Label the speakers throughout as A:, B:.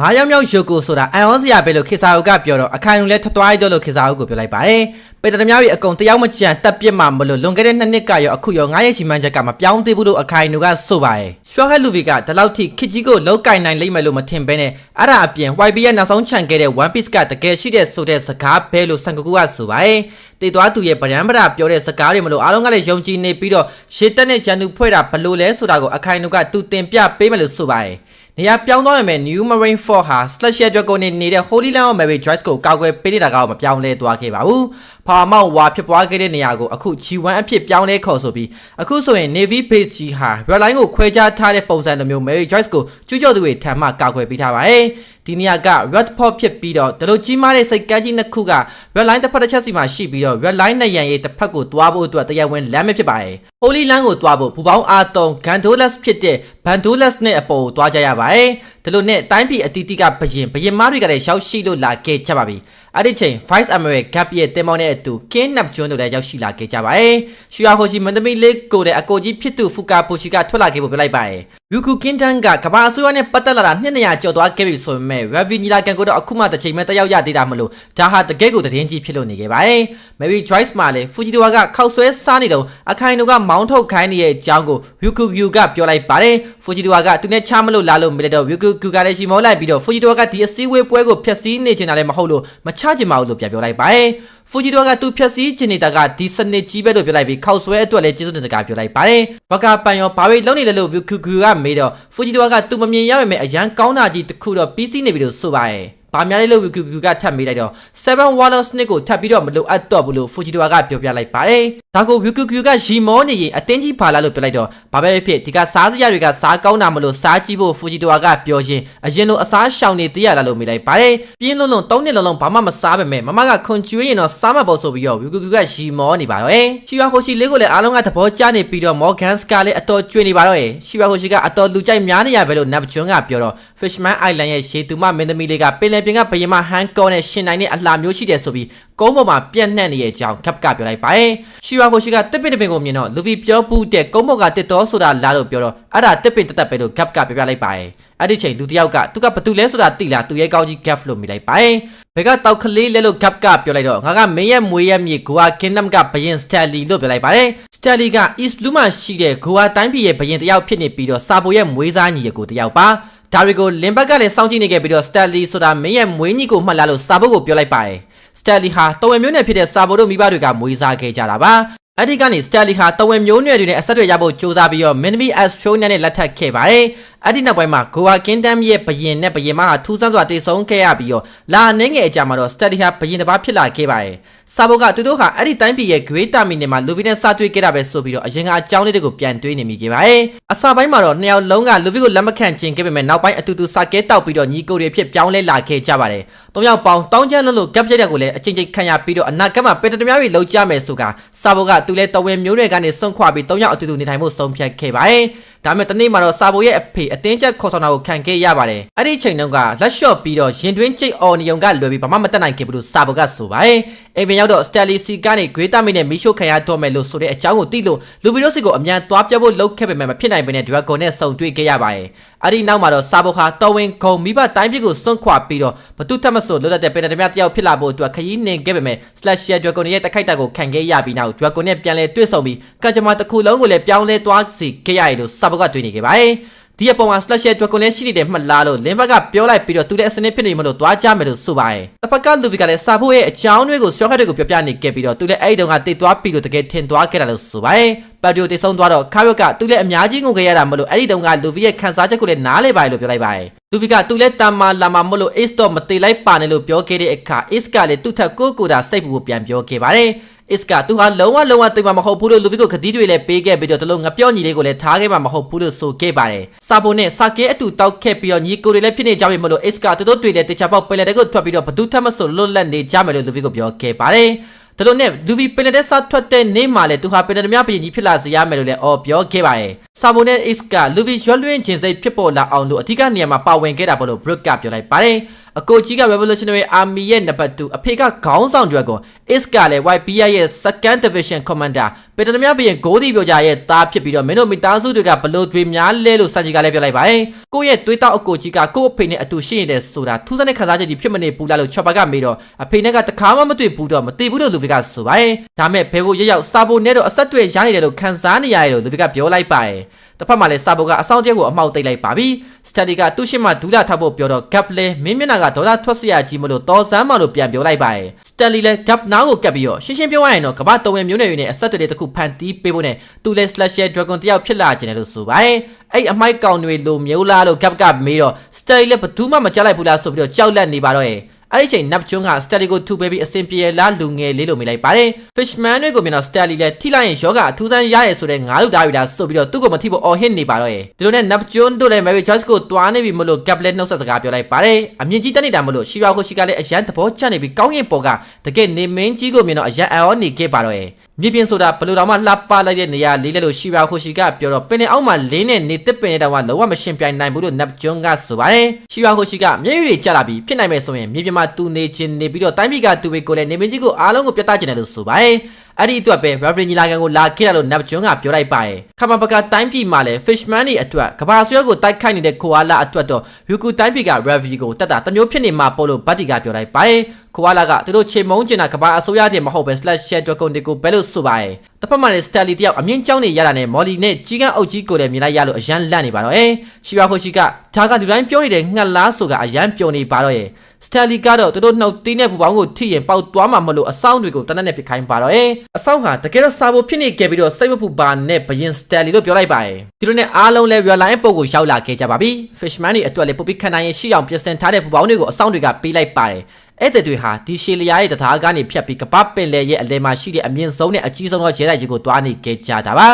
A: ငါးယောက်မြောက်ယိုကိုဆိုတာအန်အောစရာပဲလို့ခေစာအုပ်ကပြောတော့အခိုင်လုံလဲထသွားရတော့လို့ခေစာအုပ်ကိုပြောလိုက်ပါတယ်ပေတရများကြီးအကုန်တယောက်မကြံတက်ပြစ်မှမလို့လွန်ခဲ့တဲ့နှစ်နှစ်ကရောအခုရောငါးရက်ချီမှန်းချက်ကမပြောင်းသေးဘူးလို့အခိုင်လုံကဆိုပါတယ်ရွှေဟက်လူဗီကဒီလောက်ထိခစ်ကြီးကိုလောက်ကင်နိုင်လိမ့်မယ်လို့မထင်ဘဲနဲ့အဲ့ဒါအပြင် YB ရဲ့နောက်ဆုံးခြံခဲ့တဲ့ One Piece ကတကယ်ရှိတဲ့ဆိုတဲ့စကားပဲလို့ဆန်ကူကူကဆိုပါတယ်တည်သွားသူရဲ့ဗရန်ပရာပြောတဲ့စကားတွေမလို့အားလုံးကလည်းယုံကြည်နေပြီးတော့ရှေ့တက်နဲ့ရန်သူဖွဲ့တာဘလို့လဲဆိုတာကိုအခိုင်လုံကသူတင်ပြပေးမယ်လို့ဆိုပါတယ် နေရာပြောင်းသွားရမယ် New Marine Fort ဟာ Slash အတွက်ကိုနေနေတဲ့ Holy Land of Mary Joyce ကိုကောက်ွယ်ပေးနေတာကတော့မပြောင်းလဲသွားခဲ့ပါဘူး။ ဖော်မောက်ဝါဖြစ်ပွားခဲ့တဲ့နေရာကိုအခု G1 အဖြစ်ပြောင်းလဲခေါ်ဆိုပြီးအခုဆိုရင် Navy Base ကြီးဟာ Red Line ကိုခွဲခြားထားတဲ့ပုံစံလိုမျိုး Mary Joyce ကိုကျူးကျော်သူတွေထံမှကောက်ွယ်ပေးထားပါတယ်။ဒီနေရာက Red Port ဖြစ်ပြီးတော့ဒီလိုကြီးမားတဲ့စိတ်ကမ်းကြီးနှစ်ခုက Red Line တစ်ဖက်တစ်ချက်စီမှာရှိပြီးတော့ Red Line နဲ့ရန်ရေးတစ်ဖက်ကိုတွားဖို့အတွက်တရားဝင်လမ်းမဖြစ်ပါရဲ့။ Holy Land ကိုတွားဖို့ဘူပေါင်းအားသုံး Gandolas ဖြစ်တဲ့ Bandolas နဲ့အပေါ်ကိုတွားကြရပါတယ်။ဒီလိုနဲ့တိုင်းပြည်အတီးတီးကဘရင်ဘရင်မားတွေကလည်းရောက်ရှိလို့လာခဲ့ကြပါပြီ။ အဲ့ဒီချိန် Vice Admiral Gap ရဲ့တင်မောင်းနဲ့အတူ King Neptune တို့လည်းရောက်ရှိလာခဲ့ကြပါတယ်။ရှူယာဟိုရှိမန်သမီလေးကိုတဲ့အကိုကြီးဖြစ်သူဖူကာပိုရှိကထွက်လာခဲ့ဖို့ပြောလိုက်ပါတယ်။ Ryuku Kintan ကကမ္ဘာအစိုးရနဲ့ပတ်သက်လာတာ200ကျော်သွားခဲ့ပြီဆိုပေမဲ့ Ravi ညီလာခံကိုတော့အခုမှတစ်ချိန်မှတက်ရောက်ရသေးတာမလို့ဒါဟာတကယ့်ကိုသတင်းကြီးဖြစ်လို့နေခဲ့ပါတယ်။ Mary Joyce မှာလည်း Fujitora ကခောက်ဆွဲစားနေတော့အခိုင်တို့ကမောင်းထုတ်ခိုင်းနေတဲ့အကြောင်းကို Ryuku Ryu ကပြောလိုက်ပါတယ်။ Fujitora ကသူနဲ့ချမလို့လာလို့မလဲတော့ Ryuku Ryu ကလည်းရှီမောလိုက်ပြီးတော့ Fujitora ကဒီအစည်းအဝေးပွဲကိုဖျက်ဆီးနေချင်တာလည်းမဟုတ်လို့မချချင်ပါဘူးလို့ပြန်ပြောလိုက်ပါတယ်။ ဖူဂျီတိုကသူဖြက်စီးချင်နေတာကဒီစနစ်ကြီးပဲလို့ပြောလိုက်ပြီးခောက်ဆွဲအတွက်လည်းကျေးဇူးတင်စကားပြောလိုက်ပါတယ်။ဘကာပန်ရောဘာပဲလုံးနေလဲလို့ကူကူကမေးတော့ဖူဂျီတိုကသူမမြင်ရပေမဲ့အရန်ကောင်းတာကြီးတစ်ခုတော့ပြီးစီးနေပြီလို့ဆိုပါတယ်။ ဘာများလဲလို့ကူကူကထပ်မေးလိုက်တော့7 Waller Snake ကိုထပ်ပြီးတော့မလိုအပ်တော့ဘူးလို့ဖူဂျီတိုကပြောပြလိုက်ပါတယ်။ဒါကိုကူကူကရီမောနေရင်အတင်းကြီးပါလာလို့ပြောလိုက်တော့ဘာပဲဖြစ်ဒီကစားစရာတွေကစားကောင်းတာမလို့စားကြည့်ဖို့ဖူဂျီတိုကပြောရင်အရင်လိုအစားရှောင်နေတရလာလို့မေးလိုက်ပါတယ်။ပြင်းလုံးလုံး၃နှစ်လုံးလုံးဘာမှမစားပေမဲ့မမကခွန်ကျွေးရင်တော့စားမပေါ်ဆိုပြီးတော့ကူကူကရီမောနေပါတော့။ချီဝါဟိုရှိလေးကိုလည်းအားလုံးကသဘောကျနေပြီးတော့ Morgan Scar လည်းအတော်ကျွေးနေပါတော့။ချီဝါဟိုရှိကအတော်လူကြိုက်များနေရပဲလို့ Neptune ကပြောတော့ Fishman Island ရဲ့ရှေးသူမမင်းသမီးလေးကပင်လယ်ပြင်ကဘယင်မဟန်ကောနဲ့ရှင်နိုင်တဲ့အလှမျိုးရှိတယ်ဆိုပြီးကုန်းပေါ်မှာပြန့်နှံ့နေတဲ့အကြောင်းကပ်ကပြောလိုက်ပါတယ်။ရှီဝါဟိုရှိကတစ်ပင်တစ်ပင်ကိုမြင်တော့လူဗီပြောပူးတဲ့ကုန်းပေါ်ကတစ်တော်ဆိုတာလားလို့ပြောတော့အဲ့ဒါတစ်ပင်တက်တက်ပဲလို့ကပ်ကပြောပြလိုက်ပါတယ်။အဲ့ဒီချိန်လူတယောက်ကသူကဘသူလဲဆိုတာသိလားသူရဲ့ကောင်းကြီး gap လို့မိလိုက်ပါတယ်။ဘယ်ကတောက်ကလေးလဲလို့ gap ကပြောလိုက်တော့ငါကမင်းရဲ့မွေးရဲ့မြေဂိုအာ kingdom ကဘယင် Stanley လို့ပြောလိုက်ပါတယ်။ Stanley က East Blue မှာရှိတဲ့ဂိုအာတိုင်းပြည်ရဲ့ဘယင်တယောက်ဖြစ်နေပြီးတော့စာပိုရဲ့မွေးစားညီရဲ့ကိုတယောက်ပါ။ ဒါတွေကိုလင်ဘက်ကလည်းစောင့်ကြည့်နေခဲ့ပြီးတော့ Stanley ဆိုတာမင်းရဲ့မွေးညီကိုမှတ်လာလို့စာဘုတ်ကိုပြောလိုက်ပါတယ်။ Stanley ဟာတော်ဝင်မျိုးနယ်ဖြစ်တဲ့စာဘုတ်တို့မိဘတွေကမွေးစားခဲ့ကြတာပါ။အဲ့ဒီကနေ Stanley ဟာတော်ဝင်မျိုးနွယ်တွေနဲ့အဆက်အသွယ်ရဖို့ကြိုးစားပြီးတော့ Minimi Astronia နဲ့လက်ထပ်ခဲ့ပါတယ်။အဲ့ဒီနောက်ပိုင်းမှာ Goa Kingdom ရဲ့ဘရင်နဲ့ဘရင်မဟာထူးဆန်းစွာတည်ဆုံခဲ့ရပြီးတော့လာနေငယ်အကြမှာတော့ Stanley ဟာဘရင်တစ်ပါးဖြစ်လာခဲ့ပါတယ်။စာဘုတ်ကသူတို့ဟာအဲ့ဒီတိုင်းပြည်ရဲ့ Great Terminal မှာလူဗီနဲ့စတွေ့ခဲ့တာပဲဆိုပြီးတော့အရင်ကအကြောင်းလေးတွေကိုပြန်တွေးနေမိခဲ့ပါတယ်။အစပိုင်းမှာတော့နှစ်ယောက်လုံးကလူဗီကိုလက်မခံချင်ခဲ့ပေမဲ့နောက်ပိုင်းအတူတူစကဲတောက်ပြီးတော့ညီကိုတွေဖြစ်ပြောင်းလဲလာခဲ့ကြပါတယ်။သုံးယောက်ပေါင်းတောင်းချမ်းလို့လို့ကပ်ပြက်တဲ့ကိုလည်းအချင်းချင်းခံရပြီးတော့အနာဂတ်မှာပင်တများတွေလုံးကြမယ်ဆိုကစာဘုတ်ကသူလည်းတဝင်းမျိုးတွေကနေစွန့်ခွာပြီးသုံးယောက်အတူတူနေထိုင်ဖို့ဆုံးဖြတ်ခဲ့ပါတယ်။ ဒါပေမဲ့တနေ့မှာတော့စာဘိုရဲ့အဖေအတင်းကျပ်ခေါ်ဆောင်တာကိုခံခဲ့ရပါတယ်။အဲ့ဒီချိန်တုန်းကလက်လျှော့ပြီးတော့ရင်တွင်းကျိတ်အော်နေုံကလွယ်ပြီးဘာမှမတက်နိုင်ခဲ့ဘူးလို့စာဘိုကဆိုပါတယ်။အိမ်ပြန်ရောက်တော့ Stanley C ကနေ Great Terminal နဲ့မီရှိုခံရတော့မယ်လို့ဆိုတဲ့အကြောင်းကိုသိလို့လူဗီရိုစီကိုအမြန်သွားပြဖို့လုပ်ခဲ့ပေမဲ့မဖြစ်နိုင်ဘဲနဲ့ Dragon နဲ့စုံတွေ့ခဲ့ရပါတယ်။ အဲ့ဒီနောက်မှာတော့စာဘိုဟာတော်ဝင်ခုံမိဘတိုင်းပြည်ကိုစွန့်ခွာပြီးတော့ဘသူတက်မဆိုလွတ်လပ်တဲ့ပင်တမတယောက်ဖြစ်လာဖို့အတွက်ခရီးနှင်ခဲ့ပေမဲ့ Slash Dragon ရဲ့တခိုက်တက်ကိုခံခဲ့ရပြီးနောက် Dragon နဲ့ပြန်လဲတွေ့ဆုံပြီးကကြမ္မာတစ်ခုလုံးကိုလည်းပြောင်းလဲသွားစီခဲ့ရတယ်လို့စာဘိုကတွေ့နေခဲ့ပါတယ်။ဒီအပေါ်မှာ slash ရဲ့ dragon လည်းရှိနေတဲ့မှတ်လားလို့လင်းဘက်ကပြောလိုက်ပြီးတော့သူလည်းအစနစ်ဖြစ်နေမလို့သွားကြမယ်လို့ဆိုပါတယ်။တစ်ဖက်ကလူဗီကလည်းစာဖို့ရဲ့အကြောင်းတွေကိုရှော့ခက်တွေကိုပြောပြနေခဲ့ပြီးတော့သူလည်းအဲ့ဒီတုန်းကတိတ်သွားပြီးလို့တကယ်ထင်သွားခဲ့တာလို့ဆိုပါတယ်။ပတ်တီယိုတိတ်ဆုံးသွားတော့ခါရွက်ကသူလည်းအများကြီးငုံခဲ့ရတာမလို့အဲ့ဒီတုန်းကလူဗီရဲ့ခံစားချက်ကိုလည်းနားလေပါတယ်လို့ပြောလိုက်ပါတယ်။လူဗီကသူလည်းတမ္မာလာမမလို့ ace တော့မသေးလိုက်ပါနဲ့လို့ပြောခဲ့တဲ့အခါ ace ကလည်းသူ့ထက်ကိုကိုတာစိတ်ပူပူပြန်ပြောခဲ့ပါတယ်။ is ကသူဟာလုံးဝလုံးဝသိမှာမဟုတ်ဘူးလို့လူဗီကိုခတိတွေလည်းပေးခဲ့ပြီးတော့တလုံးငပြော့ညီလေးကိုလည်းထားခဲ့မှာမဟုတ်ဘူးလို့ဆိုခဲ့ပါတယ်။စာပုံနဲ့စာကဲအတူတောက်ခဲ့ပြီးတော့ညီကိုတွေလည်းဖြစ်နေကြပြီမလို့ is ကသူတို့တွေလည်းတခြားပေါက်ပယ်လက်တွေကိုထွက်ပြီးတော့ဘသူထက်မဆိုလွတ်လပ်နေကြမယ်လို့လူဗီကိုပြောခဲ့ပါတယ်။ ဒါလို့နဲ့လူဗီပင်လက်တဲ့စာထွက်တဲ့နေ့မှာလည်းသူဟာပင်လက်များပြင်ကြီးဖြစ်လာစေရမယ်လို့လည်းအော်ပြောခဲ့ပါတယ်။စာပုံနဲ့ is ကလူဗီရွက်လွှင့်ခြင်းစိတ်ဖြစ်ပေါ်လာအောင်လို့အထူးကနေရာမှာပါဝင်ခဲ့တာပေါ့လို့ Brook ကပြောလိုက်ပါတယ်။ အကိုကြီးက Revolutionary Army ရဲ့နံပါတ်2အဖေကခေါင်းဆောင် Dragon Is ကလည်း YPI ရဲ့ Second Division Commander ပေတရမြဘရင်ဂိုးဒီပြောကြရဲ့သားဖြစ်ပြီးတော့မင်းတို့မိသားစုတွေကဘလို့တွေများလဲလို့စัจကြီးကလည်းပြောလိုက်ပါတယ်ကိုယ့်ရဲ့တွေးတောက်အကိုကြီးကကိုယ့်အဖေနဲ့အတူရှိနေတဲ့ဆိုတာထူးဆန်းတဲ့ခန်းစားချက်ကြီးဖြစ်မနေဘူးလားလို့ချော်ပါကမေးတော့အဖေနဲ့ကတခါမှမတွေ့ဘူးတော့မသိဘူးလို့လူဗီကဆိုပါတယ်ဒါမဲ့ဘဲကိုရရောက်စာဖို့နဲ့တော့အဆက်တွေရနေတယ်လို့ခန်းစားနေရတယ်လို့လူဗီကပြောလိုက်ပါတယ် တစ်ဖက်မှာလည်းစာဘုတ်ကအဆောင်ကျဲကိုအမှောက်သိလိုက်ပါပြီစတတီကသူ့ရှိမှဒူလာထောက်ဖို့ပြောတော့ gap လဲမင်းမျက်နှာကဒေါ်လာထွက်စရာကြီးမလို့တော်စမ်းမလို့ပြန်ပြောလိုက်ပါတယ်စတလီလဲ gap နားကိုကပ်ပြီးတော့ရှင်းရှင်းပြောရရင်တော့ကမ္ဘာတော်ဝင်မျိုးနွယ်တွေနဲ့အဆက်အသွယ်တွေတစ်ခုဖန်တီးပေးဖို့နဲ့သူလဲ slasher dragon တယောက်ဖြစ်လာခြင်းလို့ဆိုပါတယ်အဲ့အမိုက်ကောင်တွေလိုမျိုးလားလို့ gap ကမေးတော့စတလီလဲဘယ်သူမှမကြားလိုက်ဘူးလားဆိုပြီးတော့ကြောက်လန့်နေပါတော့ရဲ့ အဲ့ဒီချိန်နပ်ကျွန်းကစတလီကိုထူပေးပြီးအစင်ပြေလာလူငယ်လေးလိုမိလိုက်ပါတယ် fishman တွေကိုမြင်တော့စတလီလည်းထိလိုက်ရင်ယောဂအထူးဆန်းရရဲဆိုတဲ့ငါးလူသားတွေဒါဆိုပြီးတော့သူ့ကိုမထိဖို့အော်ဟစ်နေပါတော့ရဲ့ဒီလိုနဲ့နပ်ကျွန်းတို့လည်း Mary Joyce ကိုတွားနေပြီမလို့ gap လည်းနှုတ်ဆက်စကားပြောလိုက်ပါတယ်အမြင့်ကြီးတက်နေတာမလို့ရှီရာကိုရှိကလည်းအရန်သဘောကျနေပြီးကောင်းရင်ပေါ်ကတကယ်နေမင်းကြီးကိုမြင်တော့အရန်အော်နေခဲ့ပါတော့ရဲ့ မြေပြင်ဆိုတာဘယ်လိုတောင်မှလှပလိုက်တဲ့နေရာလေးလဲလို့ရှီရာခိုရှိကပြောတော့ပင်နေအောက်မှာလင်းနဲ့နေတစ်ပင်တဲ့တောင်ကလုံးဝမရှင်ပြိုင်နိုင်ဘူးလို့နပ်ဂျွန်းကဆိုပါတယ်ရှီရာခိုရှိကမျက်ရည်တွေကျလာပြီးဖြစ်နိုင်မယ်ဆိုရင်မြေပြင်မှာတူနေခြင်းနေပြီးတော့တိုင်းပြည်ကတူဝေကိုလည်းနေမင်းကြီးကိုအားလုံးကိုပြသခြင်းတယ်လို့ဆိုပါတယ် အဲ့ဒီအတွက်ပဲ referee ညီလာခံကိုလာခဲ့ရလို့နပ်ကျွန်းကပြောလိုက်ပါရဲ့ခမပကတိုင်းပြည်မှာလည်း fishman တွေအတွက်ကဘာဆွဲကိုတိုက်ခိုက်နေတဲ့ကိုအာလာအတွက်တော့ Yuku တိုင်းပြည်က referee ကိုတက်တာတမျိုးဖြစ်နေမှာပို့လို့ဘတ်တီကပြောလိုက်ပါရဲ့ကိုအာလာကသူတို့ချိန်မုံကျင်တာကဘာအစိုးရတည်းမဟုတ်ပဲ slash share dragon တွေကိုဘယ်လို့ဆိုပါရဲ့ တစ်ဖက်မှာလည်း Stanley တယောက်အမြင့်ကျောင်းနေရတာနဲ့ Molly နဲ့ကြီးကန်းအုပ်ကြီးကိုလည်းမြင်လိုက်ရလို့အရန်လန့်နေပါတော့အဲရှီရာခိုရှိကဒါကဒီတိုင်းပြောနေတဲ့ငှက်လားဆိုကအရန်ပြောနေပါတော့ရဲ့စတလီကတော့သူတို့နှုတ်သီးနဲ့ပူပေါင်းကိုထိရင်ပေါက်သွားမှာမလို့အဆောင်တွေကိုတနက်နဲ့ပစ်ခိုင်းပါတော့အဲအဆောင်ဟာတကယ်တော့စာဖို့ဖြစ်နေခဲ့ပြီးတော့စိတ်မပူပါနဲ့ဘရင်စတလီလို့ပြောလိုက်ပါရဲ့ဒီလိုနဲ့အားလုံးလဲ real line ပုံကိုရောက်လာခဲ့ကြပါပြီ fishman တွေအတွက်လည်းပုပ္ပိခန္ဓာရင်ရှိအောင်ပြင်ဆင်ထားတဲ့ပူပေါင်းတွေကိုအဆောင်တွေကပေးလိုက်ပါတယ် အဲ့တဲ့တွေဟာဒီရှေလျာရဲ့တထားကနေဖြတ်ပြီးကပပင်လေရဲ့အလဲမှာရှိတဲ့အမြင့်ဆုံးနဲ့အကြီးဆုံးသောရဲတိုက်ကြီးကိုတွားနေခဲ့ကြတာပါ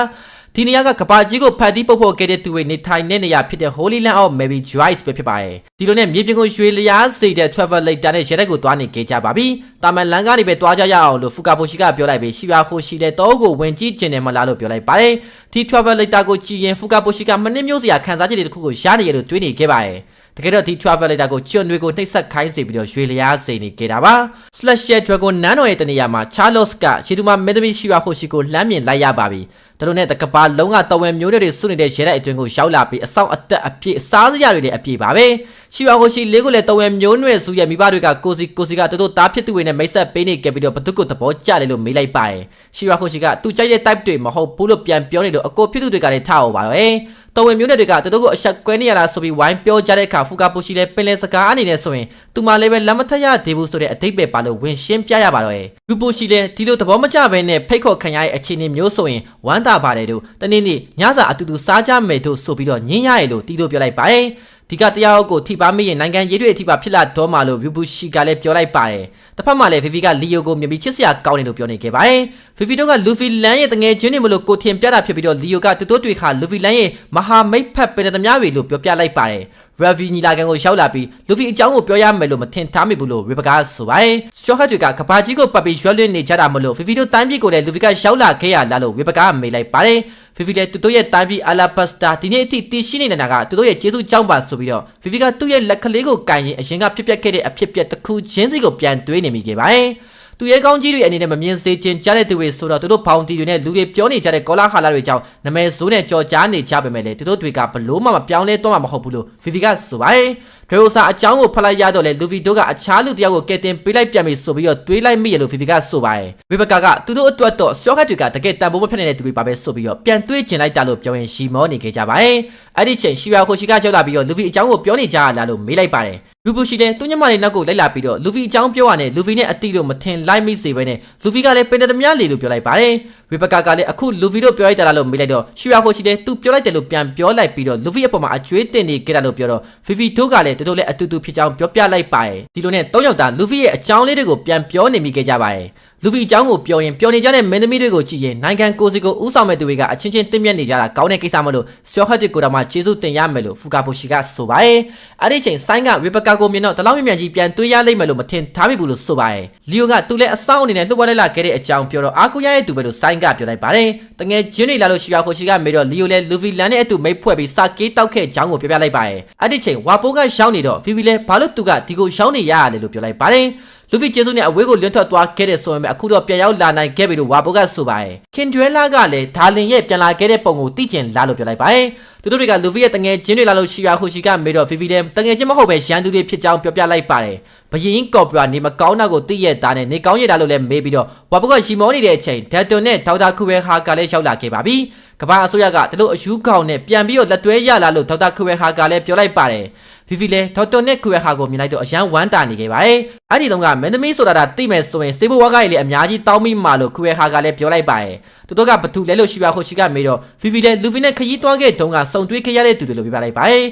A: ဒီနေရာကကဘာကြီးကိုဖတ်တီးပုတ်ဖို့ခဲ့တဲ့သူတွေနေထိုင်တဲ့နေရာဖြစ်တဲ့ Holy Land of Mary Joyce ပဲဖြစ်ပါတယ်ဒီလိုနဲ့မြေပြင်ကိုရွှေလျားစေတဲ့ travel later နဲ့ရဲတိုက်ကိုတွားနေခဲ့ကြပါပြီတာမန်လန်ကနေပဲတွားကြရအောင်လို့ဖူကာပိုရှိကပြောလိုက်ပြီးရှိပါခိုရှိတဲ့တောကိုဝင်ကြည့်ကျင်တယ်မလားလို့ပြောလိုက်ပါတယ်ဒီ travel later ကိုကြည့်ရင်ဖူကာပိုရှိကမနစ်မျိုးစရာခန်းစားချက်တွေတစ်ခုကိုရနေရလို့တွေးနေခဲ့ပါတယ် တကယ်တော့ဒီ travelator ကိုကျွန်းတွေကိုနှိပ်စက်ခိုင်းစေပြီးတော့ရွှေလျားစေနေခဲ့တာပါ slash dragon နန်းတော်ရဲ့တနေရာမှာ Charles ကရှီတူမာမက်ဒမီရှိပါဖို့ရှိကိုလှမ်းမြင်လိုက်ရပါပြီဒါလိုနဲ့တကပါလုံးကတဝဲမျိုးတွေစုနေတဲ့ရဲတဲ့အတွင်းကိုရောက်လာပြီးအဆောင်အသက်အပြည့်အစားစရာတွေလည်းအပြည့်ပါပဲရှိပါကိုရှိလေးကိုလည်းတဝဲမျိုးနွယ်စုရဲ့မိဘတွေကကိုစီကိုစီကတို့တို့တားဖြစ်သူတွေနဲ့မိတ်ဆက်ပေးနေခဲ့ပြီးတော့ဘသူကိုသဘောကျတယ်လို့မေးလိုက်ပါရဲ့ရှိပါကိုရှိကသူကြိုက်တဲ့ type တွေမဟုတ်ဘူးလို့ပြန်ပြောနေလို့အကိုဖြစ်သူတွေကလည်းထားအောင်ပါတော့ တော်ဝင်မျိုးနယ်တွေကတတို့ကိုအဆက်ကွဲနေရလားဆိုပြီးဝိုင်းပြောကြတဲ့အခါဖူကာပိုရှိလဲပင်လယ်စကားအနေနဲ့ဆိုရင်သူမလည်းပဲလက်မထက်ရသေးဘူးဆိုတဲ့အတိတ်ပဲပါလို့ဝင်ရှင်းပြရပါတော့ရဲ့လူပိုရှိလဲဒီလိုသဘောမကျဘဲနဲ့ဖိတ်ခေါ်ခံရတဲ့အခြေအနေမျိုးဆိုရင်ဝမ်းသာပါတယ်တို့တနေ့နေ့ညစာအတူတူစားကြမယ်တို့ဆိုပြီးတော့ညင်းရရလို့တီးတို့ပြောလိုက်ပါရဲ့ ဒီကတရားအုပ်ကိုထိပါမိရင်နိုင်ငံရေးတွေအထိပါဖြစ်လာတော့မှလို့ဗီဘူရှိကလည်းပြောလိုက်ပါတယ်။တစ်ဖက်မှာလည်းဗီဗီကလီယိုကိုမြင်ပြီးချစ်စရာကောင်းတယ်လို့ပြောနေခဲ့ပါတယ်။ဗီဗီတို့ကလူဖီလန်ရဲ့တငယ်ချင်းတွေမလို့ကိုထင်ပြတာဖြစ်ပြီးတော့လီယိုကတူတိုးတွေခါလူဖီလန်ရဲ့မဟာမိတ်ဖက်ပင်သမားတွေလို့ပြောပြလိုက်ပါတယ်။ Ravi ညီလာခံကိုရောက်လာပြီးလူဖီအကြောင်းကိုပြောရမယ်လို့မထင်ထားမိဘူးလို့ Rebecca ဆိုပါတယ်။ရှော့ဟတ်တွေကကဘာကြီးကိုပတ်ပြီးရွှဲလွှင့်နေကြတာမလို့ဖီဖီတို့တိုင်းပြည်ကိုလည်းလူဖီကရောက်လာခဲ့ရလားလို့ Rebecca မေးလိုက်ပါတယ်။ဖီဖီလည်းသူတို့ရဲ့တိုင်းပြည်အလာပစတာဒီနေ့အထိတည်ရှိနေတာကသူတို့ရဲ့ကျေးဇူးကြောင့်ပါဆိုပြီးတော့ဖီဖီကသူ့ရဲ့လက်ကလေးကိုကန်ရင်အရင်ကဖြစ်ပျက်ခဲ့တဲ့အဖြစ်ပျက်တစ်ခုချင်းစီကိုပြန်တွေးနေမိခဲ့ပါတယ်။ သူရဲကောင်းကြီးတွေအနေနဲ့မမြင်စေခြင်းကြားတဲ့သူတွေဆိုတော့သူတို့ဖောင်တီတွေနဲ့လူတွေပြောနေကြတဲ့ကောလာဟာလာတွေကြောင့်နမဲဇိုးနဲ့ကြော်ကြားနေကြပေမဲ့လေသူတို့တွေကဘလို့မှမပြောင်းလဲတော့မှမဟုတ်ဘူးလို့ဗီဗီကဆိုပါတယ်ဒရိုဆာအကြောင်းကိုဖတ်လိုက်ရတော့လေလူဗီတို့ကအခြားလူတယောက်ကိုကဲတင်ပေးလိုက်ပြန်ပြီဆိုပြီးတော့တွေးလိုက်မိရလို့ဗီဗီကဆိုပါတယ်ဝိဘကာကသူတို့အတွက်တော့ဆော့ခတ်တွေကတကယ်တန်ဖိုးမဖြစ်နေတဲ့သူတွေပါပဲဆိုပြီးတော့ပြန်တွေးကျင်လိုက်တာလို့ပြောရင်ရှီမောနေခဲ့ကြပါတယ်အဲ့ဒီချိန်ရှီယာခိုရှိကရောက်လာပြီးတော့လူဗီအကြောင်းကိုပြောနေကြရလားလို့မေးလိုက်ပါတယ် လူပူရှိတဲ့သူညမလေးနောက်ကိုလိုက်လာပြီးတော့လူဗီအကြောင်းပြောရနဲ့လူဗီနဲ့အတိလို့မထင်လိုက်မိစေပဲနဲ့လူဗီကလည်းပင်တသမ ्या လေလို့ပြောလိုက်ပါတယ်ရီဘကာကလည်းအခုလူဗီတို့ပြောလိုက်တာလားလို့မေးလိုက်တော့ရှူယာဖိုရှိတယ်သူပြောလိုက်တယ်လို့ပြန်ပြောလိုက်ပြီးတော့လူဗီအပေါ်မှာအကျွေးတင်နေကြတာလို့ပြောတော့ဖီဖီတို့ကလည်းတို့လည်းအတူတူဖြစ်ကြောင်းပြောပြလိုက်ပါတယ်ဒီလိုနဲ့၃ယောက်သားလူဗီရဲ့အကြောင်းလေးတွေကိုပြန်ပြောနေမိခဲ့ကြပါတယ် လူဖီအကြောင်းကိုပြောရင်ပြောနေကြတဲ့မင်းသမီးတွေကိုကြည့်ရင်နိုင်ငံကိုစီကိုဥဆောင်မဲ့သူတွေကအချင်းချင်းတင်းမြတ်နေကြတာကောင်းတဲ့ကိစ္စမလို့ဆော့ဟတ်တွေကိုတော့မှကျေးဇူးတင်ရမယ်လို့ဖူကာပိုရှိကဆိုပါတယ်အဲ့ဒီချိန်ဆိုင်းကရီဘကာကိုမြင်တော့တလောက်မြမြန်ကြီးပြန်တွေးရလိမ့်မယ်လို့မထင်ထားမိဘူးလို့ဆိုပါတယ်လီယိုကသူလည်းအဆောင်အနေနဲ့လှုပ်ဝဲလိုက်လာခဲ့တဲ့အကြောင်းပြောတော့အာကူရရဲ့သူပဲလို့ဆိုင်းကပြောလိုက်ပါတယ်တငယ်ချင်းတွေလာလို့ရှိရခိုရှိကမေတော့လီယိုလည်းလူဖီလန်နဲ့အတူမိတ်ဖွဲ့ပြီးစာကေးတောက်ခဲ့အကြောင်းကိုပြောပြလိုက်ပါတယ်အဲ့ဒီချိန်ဝါပိုးကရှောင်းနေတော့ဖီဖီလည်းဘာလို့သူကဒီကိုရှောင်းနေရရလဲလို့ပြောလိုက်ပါတယ် လူဖီကျေးဇူးနဲ့အဝေးကိုလွတ်ထွက်သွားခဲ့တဲ့ဆိုရင်အခုတော့ပြန်ရောက်လာနိုင်ခဲ့ပြီလို့ဝါပိုးကဆိုပါတယ်ခင်ဒွဲလာကလည်းဒါလင်ရဲ့ပြန်လာခဲ့တဲ့ပုံကိုသိကျင်လာလို့ပြောလိုက်ပါတယ်သူတို့တွေကလူဖီရဲ့တငယ်ချင်းတွေလာလို့ရှိရခိုရှိကမေတော့ဖီဖီလည်းတငယ်ချင်းမဟုတ်ပဲရန်သူတွေဖြစ်ကြောင်းပြောပြလိုက်ပါတယ် ဘယင်းကော်ပရာနေမကောင်းတာကိုသိရတာနဲ့နေကောင်းရတာလို့လည်းမေးပြီးတော့ဝါပုကရှီမောနေတဲ့အချိန်ဒက်တွန်နဲ့ဒေါက်တာခုဝဲဟာကလည်းရောက်လာခဲ့ပါပြီကမ္ဘာအစိုးရကဒီလိုအယူခေါင်နဲ့ပြန်ပြီးတော့လက်တွဲရလာလို့ဒေါက်တာခုဝဲဟာကလည်းပြောလိုက်ပါတယ်ဖီဖီလည်းဒေါက်တာနဲ့ခုဝဲဟာကိုမြင်လိုက်တော့အရန်ဝမ်းတာနေခဲ့ပါတယ်အဲ့ဒီတော့ကမင်းသမီးဆိုတာဒါသိမယ်ဆိုရင်စေဘဝါကကြီးလည်းအများကြီးတောင်းမိမှလို့ခုဝဲဟာကလည်းပြောလိုက်ပါတယ်သူတို့ကဘသူလဲလို့ရှိပါခိုရှိကမေးတော့ဖီဖီလည်းလူဖီနဲ့ခရီးသွားခဲ့တုန်းကစုံတွေးခဲ့ရတဲ့သူတွေလို့ပြောပြလိုက်ပါတယ်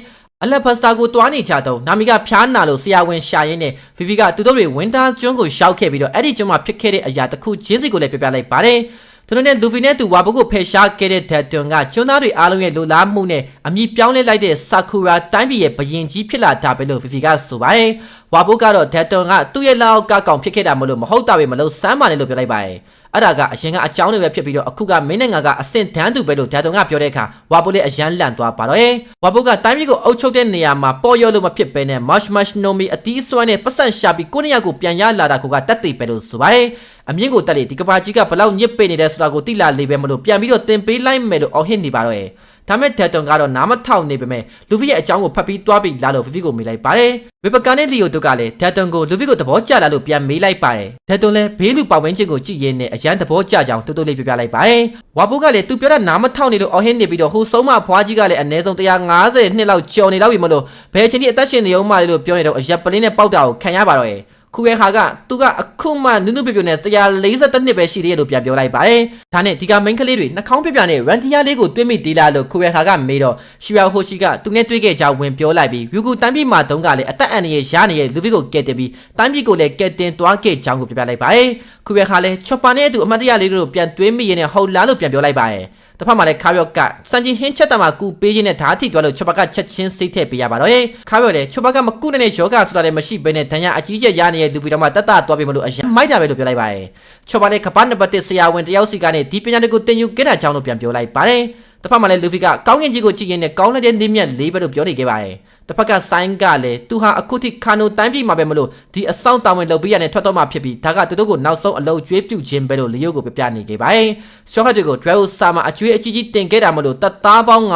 A: အလက်ဖက်စတာကိုတွားနေကြတော့နာမီကဖျားနာလို့ဆရာဝန်ရှာရင်းနဲ့ဖီဖီကသူတို့တွေဝင်းတာကျွန်းကိုရှောက်ခဲ့ပြီးတော့အဲ့ဒီကျွန်းမှာဖြစ်ခဲ့တဲ့အရာတစ်ခုချင်းစီကိုလည်းပြပြလိုက်ပါတယ်သူတို့နဲ့လူဖီနဲ့သူဝါဘုကိုဖယ်ရှားခဲ့တဲ့ဒက်တွန်ကကျွန်းသားတွေအားလုံးရဲ့လူလားမှုနဲ့အမိပြောင်းလဲလိုက်တဲ့ဆာကူရာတိုင်းပြည်ရဲ့ဘရင်ကြီးဖြစ်လာတာပဲလို့ဖီဖီကဆိုပါတယ်ဝါဘုကတော့ဒက်တွန်ကသူ့ရဲ့လောက်ကကောင်ဖြစ်ခဲ့တာမလို့မဟုတ်တာပဲမလို့စမ်းပါနဲ့လို့ပြောလိုက်ပါတယ် အဲ့ဒါကအရင်ကအကြောင်းတွေပဲဖြစ်ပြီးတော့အခုကမင်းနိုင်ငံကအဆင့်တန်းသူပဲလို့ဓာတ်တုံကပြောတဲ့အခါဝါပိုလေးအရန်လန့်သွားပါတော့ရဲ့ဝါပိုကတိုင်းပြည်ကိုအုပ်ချုပ်တဲ့နေရာမှာပေါ်ရောလို့မဖြစ်ပဲနဲ့ mush mush no mi အတီးစွမ်းနဲ့ပတ်စံရှာပြီးကိုနေရကိုပြန်ရလာတာကတက်သိပဲလို့ဆိုပါရဲ့အမြင့်ကိုတက်လေဒီကဘာကြီးကဘလောက်ညစ်ပေနေတယ်ဆိုတာကိုသိလာလေပဲမလို့ပြန်ပြီးတော့တင်ပေးလိုက်မယ်လို့အော်ဟစ်နေပါတော့ရဲ့ ဒါမဲ့ဒက်တွန်ကတော့နားမထောင်နေပေမဲ့လူဖီရဲ့အကြောင်းကိုဖတ်ပြီးတွားပြီးလာလို့ဖီဖီကိုမေးလိုက်ပါတယ်ဝေဘကန်နဲ့လီယိုတို့ကလည်းဒက်တွန်ကိုလူဖီကိုသဘောကျလာလို့ပြန်မေးလိုက်ပါတယ်ဒက်တွန်လည်းဘေးလူပတ်ဝန်းကျင်ကိုကြည့်ရင်းနဲ့အရန်သဘောကျကြောင်းတူတူလေးပြပြလိုက်ပါတယ်ဝါပိုးကလည်းသူပြောတာနားမထောင်နေလို့အော်ဟင်းနေပြီးတော့ဟိုဆုံးမဖွားကြီးကလည်းအနည်းဆုံး150နှစ်လောက်ကြော်နေတော့ပြီမလို့ဘယ်ချင်းဒီအသက်ရှင်နေအောင်မလေးလို့ပြောနေတော့အရက်ပလင်းနဲ့ပေါက်တာကိုခံရပါတော့ရဲ့ ခုရဲခါကသူကအခုမှနုနုပြပြနဲ့140နှစ်ပဲရှိသေးတယ်လို့ပြန်ပြောလိုက်ပါတယ်။ဒါနဲ့ဒီကမိန်းကလေးတွေနှာခေါင်းပြပြနဲ့ရန်တီယာလေးကိုတွေးမိသေးလားလို့ခုရဲခါကမေးတော့ရှူယာဟိုရှိကသူနဲ့တွေးခဲ့ကြဝင်ပြောလိုက်ပြီးယူကူတန်းပြည်မှာတုန်းကလည်းအသက်အန္တရာယ်ရနေတဲ့လူပြီးကိုကဲတင်ပြီးတန်းပြည်ကိုလည်းကဲတင်သွားခဲ့ကြောင်းကိုပြပြလိုက်ပါတယ်။ခုရဲခါလည်းချော်ပါနဲ့အတူအမတ်တရလေးတို့ပြန်တွေးမိရင်းနဲ့ဟုတ်လားလို့ပြန်ပြောလိုက်ပါတယ်။ တစ်ဖက်မှာလည်းခါပြော့ကစံကြီးဟင်းချက်တမှာကူပေးခြင်းနဲ့ဓာတ်ထိသွားလို့ချွတ်ပတ်ကချက်ချင်းစိတ်ထည့်ပေးရပါတော့ရဲ့ခါပြော့လည်းချွတ်ပတ်ကမကူနဲ့ယောဂဆိုတာလည်းမရှိဘဲနဲ့ဒဏ်ရာအကြီးကျယ်ရနေတဲ့လူပြီးတော့မှတတ်တာသွားပြီမလို့အရင်မိုက်တာပဲလို့ပြောလိုက်ပါရဲ့ချွတ်ပတ်လည်းကပတ်နံပါတ်1ဆရာဝန်တယောက်စီကနေဒီပညာတွေကိုတင်ယူခဲ့တာကြောင့်လို့ပြန်ပြောလိုက်ပါတယ် တစ်ဖက်မှာလည်းလူဖီကကောင်းကင်ကြီးကိုကြည့်ရင်းနဲ့ကောင်းတဲ့နေမြတ်လေးပဲလို့ပြောနေခဲ့ပါတယ်တစ်ဖက်ကဆိုင်းကလည်းသူဟာအခုထိခါနိုတိုင်းပြည်မှာပဲမလို့ဒီအဆောင်တာဝန်လုပ်ပြီးရတဲ့ထွက်တော့မှဖြစ်ပြီးဒါကသူတို့ကိုနောက်ဆုံးအလုံးကျွေးပြုတ်ခြင်းပဲလို့လျုပ်ကိုပြပြနေခဲ့ပါတယ်ရှော့ဟတ်တွေကို Drago စာမှာအကျွေးအကြီးကြီးတင်ခဲ့တာမလို့တပ်သားပေါင်း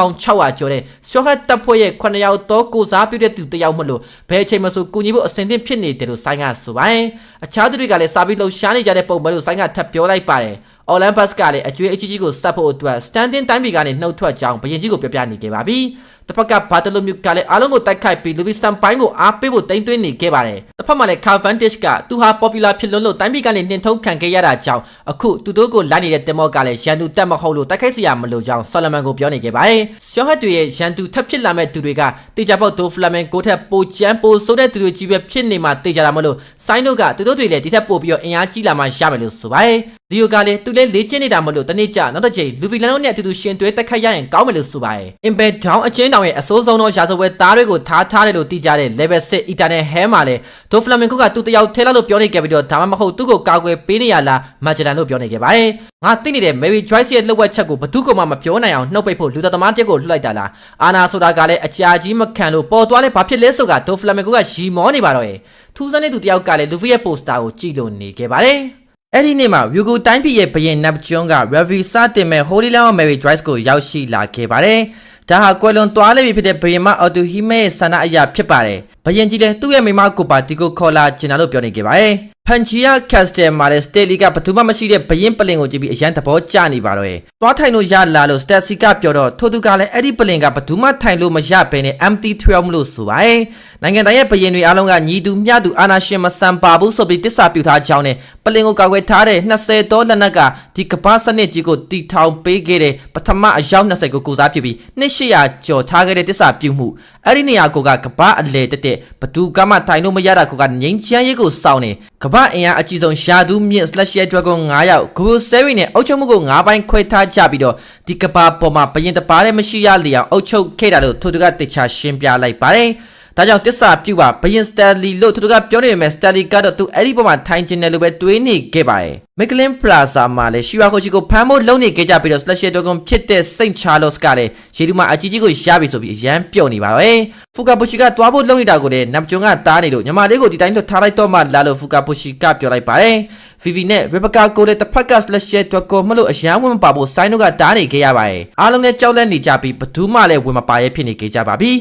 A: 9600ကျော်တဲ့ရှော့ဟတ်တပ်ဖွဲ့ရဲ့9ယောက်တော့ကိုစားပြုတဲ့သူတယောက်မလို့ဘယ်အချိန်မှဆိုကူညီဖို့အဆင်သင့်ဖြစ်နေတယ်လို့ဆိုင်းကဆိုပါတယ်အခြားသူတွေကလည်းစာပြီးလှူရှားနေကြတဲ့ပုံပဲလို့ဆိုင်းကထပ်ပြောလိုက်ပါတယ် အော်လန်ဘတ်ကလည်းအကျွေးအကြီးကြီးကိုစပ်ဖို့အတွက် standing တိုင်းပြည်ကနေနှုတ်ထွက်ကြောင်းဘရင်ကြီးကိုပြောပြနေခဲ့ပါပြီ။တစ်ဖက်ကဘာတလိုမျိုးကလည်းအားလုံးကိုတိုက်ခိုက်ပြီးလူဗီစတန်ပိုင်းကိုအားပေးဖို့တိမ့်သွင်းနေခဲ့ပါတယ်။တစ်ဖက်မှာလည်း Carvantage ကသူဟာ popular ဖြစ်လွန်းလို့တိုင်းပြည်ကနေနှင်ထုတ်ခံခဲ့ရတာကြောင့်အခုသူတို့ကိုလိုက်နေတဲ့တင်မော့ကလည်းရန်သူတက်မဟုတ်လို့တိုက်ခိုက်စရာမလိုကြောင်း Solomon ကိုပြောနေခဲ့ပါတယ်။ရှော့ဟတ်တွေရဲ့ရန်သူထပ်ဖြစ်လာမဲ့သူတွေကတေချာပေါက်ဒိုဖလာမန်ကိုထက်ပိုကျန်းပိုဆိုးတဲ့သူတွေကြီးပဲဖြစ်နေမှတေချာတာမလို့ဆိုင်းတို့ကသူတို့တွေလည်းဒီထက်ပိုပြီးတော့အင်အားကြီးလာမှရမယ်လို့ဆိုပါတယ်။ လီယိုကလည်းသူလည်းလေ့ကျင့်နေတာမလို့တနေ့ကျနောက်တစ်ချိန်လူဗီလန်တို့နဲ့အတူတူရှင်တွဲတက်ခတ်ရရင်ကောင်းမယ်လို့ဆိုပါတယ်။ Impact Down အချင်းတောင်ရဲ့အစိုးဆုံးသောရာဇဝဲသားတွေကိုထားထားတယ်လို့သိကြတဲ့ Level 6 Ita နဲ့ Hell မှာလည်းဒိုဖလာမင်ကိုကသူတယောက်ထဲလာလို့ပြောနေခဲ့ပြီးတော့ဒါမှမဟုတ်သူ့ကိုကာကွယ်ပေးနေရလားမာဂျလန်လို့ပြောနေခဲ့ပါတယ်။ငါသိနေတဲ့ Mary Joyce ရဲ့လှုပ်ဝက်ချက်ကိုဘသူကမှမပြောနိုင်အောင်နှုတ်ပိတ်ဖို့လူသက်သမားတက်ကိုလှုပ်လိုက်တာလား။အာနာဆိုတာကလည်းအကြာကြီးမခံလို့ပေါ်သွားလဲဘာဖြစ်လဲဆိုတာဒိုဖလာမင်ကိုကရီမောနေပါတော့ရဲ့။ထူးဆန်းတဲ့သူတယောက်ကလည်းလူဗီရဲ့ပိုစတာကိုကြည့်လို့နေခဲ့ပါတယ်။ အဲ့ဒီနေ့မှာ Ryugu တိုင်းပြည်ရဲ့ဘရင်နပ်ကျွန်းက Reverie စတင်မဲ့ Holy Land of Mary Joyce ကိုရောက်ရှိလာခဲ့ပါတယ်။ဒါဟာကွယ်လွန်သွားလိမ့်ပြီဖြစ်တဲ့ဘရင်မအော်တူဟီမဲရဲ့ဆန္ဒအရာဖြစ်ပါတယ်။ဘရင်ကြီးလည်းသူ့ရဲ့မိမကိုပါဒီကိုခေါ်လာကျင်တာလို့ပြောနေခဲ့ပါတယ်။ ဖန်ချီယာကက်စတယ်မှာလည်းစတေလီကဘယ်သူမှမရှိတဲ့ဘရင်ပလင်ကိုကြည့်ပြီးအရန်သဘောကျနေပါတော့ရဲ့။သွားထိုင်လို့ရလာလို့စတက်စီကပြောတော့ထိုသူကလည်းအဲ့ဒီပလင်ကဘယ်သူမှထိုင်လို့မရဘဲနဲ့ MT12 မလို့ဆိုပါရဲ့။နိုင်ငံတိုင်းရဲ့ဘရင်တွေအားလုံးကညီသူမျှသူအာနာရှင်မဆန်ပါဘူးဆိုပြီးတစ္ဆာပြုထားကြောင်းနဲ့ပလင်ကိုကာကွယ်ထားတဲ့20တောလက်နက်ကဒီကပ္ပစနစ်ကြီးကိုတီထောင်ပေးခဲ့တဲ့ပထမအယောက်20ကိုကိုစားဖြစ်ပြီး2800ကျော်ထားခဲ့တဲ့တစ္ဆာပြုမှုအဲ့ဒီနေရာကိုကကပ္ပအလေတက်တဲ့ဘသူကမှထိုင်လို့မရတာကိုကငိမ့်ချမ်းရေးကိုစောင်းနေကပ္ပဘာအင်အားအကြီးဆုံးရှာဒူးမြင့် slash ရဲ့ dragon 9ယောက်ဂူဆယ်ရီနဲ့အုပ်ချုပ်မှုကို9ပိုင်းခွဲထားကြပြီးတော့ဒီကဘာပေါ်မှာဘရင်တပါးလည်းမရှိရလျောင်အုပ်ချုပ်ခဲ့တာလို့ထိုသူကတေချာရှင်းပြလိုက်ပါတယ် ဒါကြောင့်တစ္ဆာပြုပါဘယင်စတယ်လီလို့သူတို့ကပြောနေပေမဲ့စတယ်လီကတော့သူအဲ့ဒီပုံမှာထိုင်ကျင်တယ်လို့ပဲတွေးနေခဲ့ပါတယ်မက်ကလင်ပလာဇာမှာလည်းရှီဝါကိုချီကိုဖမ်းဖို့လုံနေခဲ့ကြပြီးတော့ slash ဒဂွန်ဖြစ်တဲ့စိန့်ချာလော့စ်ကလည်းရေဒီမှာအကြီးကြီးကိုရပြီဆိုပြီးအရန်ပြုတ်နေပါတော့ဖူကာပူရှီကတွားဖို့လုံနေတာကိုလည်းနပ်ဂျွန်ကတားနေလို့ညီမလေးကိုဒီတိုင်းလွတ်ထားလိုက်တော့မှလာလို့ဖူကာပူရှီကပြောလိုက်ပါတယ်ဗီဗီနဲ့ရီဘကာကိုလည်းတစ်ဖက်က slash တွက်ကိုမလို့အရန်ဝင်မပါဖို့ဆိုင်းတို့ကတားနေခဲ့ရပါတယ်အားလုံးလည်းကြောက်လန့်နေကြပြီးဘသူမှလည်းဝင်မပါရဲဖြစ်နေခဲ့ကြပါပြီ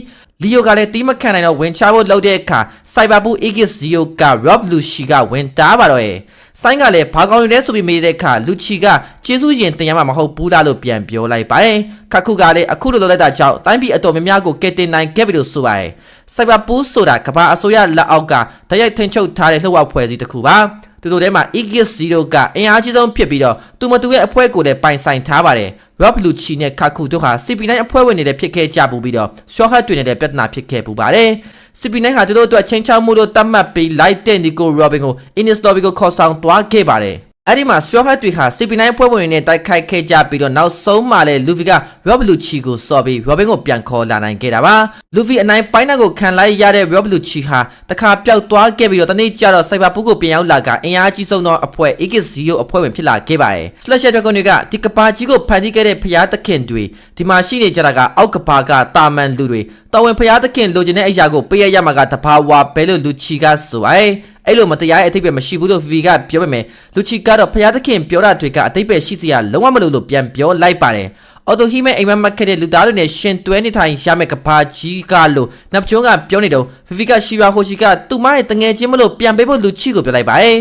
A: လီယိုကလည်းတီးမခံနိုင်တော့ဝင်ချဖို့လှုပ်တဲ့အခါစိုက်ဘာဘူး Aegis Zero က Rob Lucy ကဝင်တားပါတော့ရဲ့ဆိုင်းကလည်းဘာကောင်းလဲဆိုပြီးမေးတဲ့အခါလူချီကကျေးဇူးရင်တင်ရမှာမဟုတ်ဘူးလားလို့ပြန်ပြောလိုက်ပါတယ်ခါခုကလည်းအခုလိုလုပ်လိုက်တာကြောင့်တိုင်းပြည်အတော်များများကိုကယ်တင်နိုင်ခဲ့ပြီလို့ဆိုပါတယ်စိုက်ဘာဘူးဆိုတာကဘာအစိုးရလက်အောက်ကတရိုက်ထင်ချုပ်ထားတဲ့လှုပ်ဝက်ဖွဲ့စည်းတစ်ခုပါသူတို့ထဲမှာ Aegis Zero ကအင်အားကြီးဆုံးဖြစ်ပြီးတော့သူမတူရဲ့အဖွဲကိုလည်းပိုင်ဆိုင်ထားပါတယ် Rob Lucci နဲ့ Kaku တို့ဟာ CP9 အဖွဲ့ဝင်တွေလည်းဖြစ်ခဲ့ကြပူပြီးတော့ short တွင်လည်းပြဿနာဖြစ်ခဲ့ပူပါတယ်။ CP9 ဟာသူတို့အတွက်ချင်းချောက်မှုတို့တတ်မှတ်ပြီးလိုက်တဲ့ Nico Robin ကို Innis Lobby ကိုခေါ်ဆောင်သွားခဲ့ပါတယ်။ အဲ့ဒီမှာ short တွေဟာ CP9 အဖွဲ့ဝင်တွေနဲ့တိုက်ခိုက်ခဲ့ကြပြီးတော့နောက်ဆုံးမှလည်း Luffy က Rob Lucci ကိုစော်ပြီး Robin ကိုပြန်ခေါ်လာနိုင်ခဲ့တာပါ။ Luffy အနိုင်ပိုင်းနောက်ကိုခံလိုက်ရတဲ့ Rob Lucci ဟာတခါပျောက်သွားခဲ့ပြီးတော့တနေ့ကျတော့ Cyber ပူကိုပြန်ရောက်လာကအင်အားကြီးဆုံးသောအဖွဲ့ Aegis Zero အဖွဲ့ဝင်ဖြစ်လာခဲ့ပါတယ်။ Slasher Dragon တွေကဒီကပါကြီးကိုဖန်တီးခဲ့တဲ့ဖျားသခင်တွေဒီမှာရှိနေကြတာကအောက်ကပါကတာမန်လူတွေတော်ဝင်ဖျားသခင်လိုချင်တဲ့အရာကိုပေးရရမှာကတဘာဝဘဲလို့လူချီကဆိုရဲ အဲ့လိုမတရားရဲ့အတိတ်ပဲမရှိဘူးလို့ VV ကပြောပေမဲ့လူချီကတော့ဖျားသခင်ပြောတာတွေကအတိတ်ပဲရှိစရာလုံးဝမလို့လို့ပြန်ပြောလိုက်ပါတယ်အော်တိုဟီမဲအိမ်မက်မက်ခဲ့တဲ့လူသားတွေနဲ့ရှင်တွဲနေထိုင်ရမယ့်ကဘာကြီးကလို့နပ်ကျွန်းကပြောနေတော့ဗီဗီကရှီရာဟိုရှိကသူ့မရဲ့တငယ်ချင်းမလို့ပြန်ပေးဖို့လူချီကိုပြောလိုက်ပါတယ်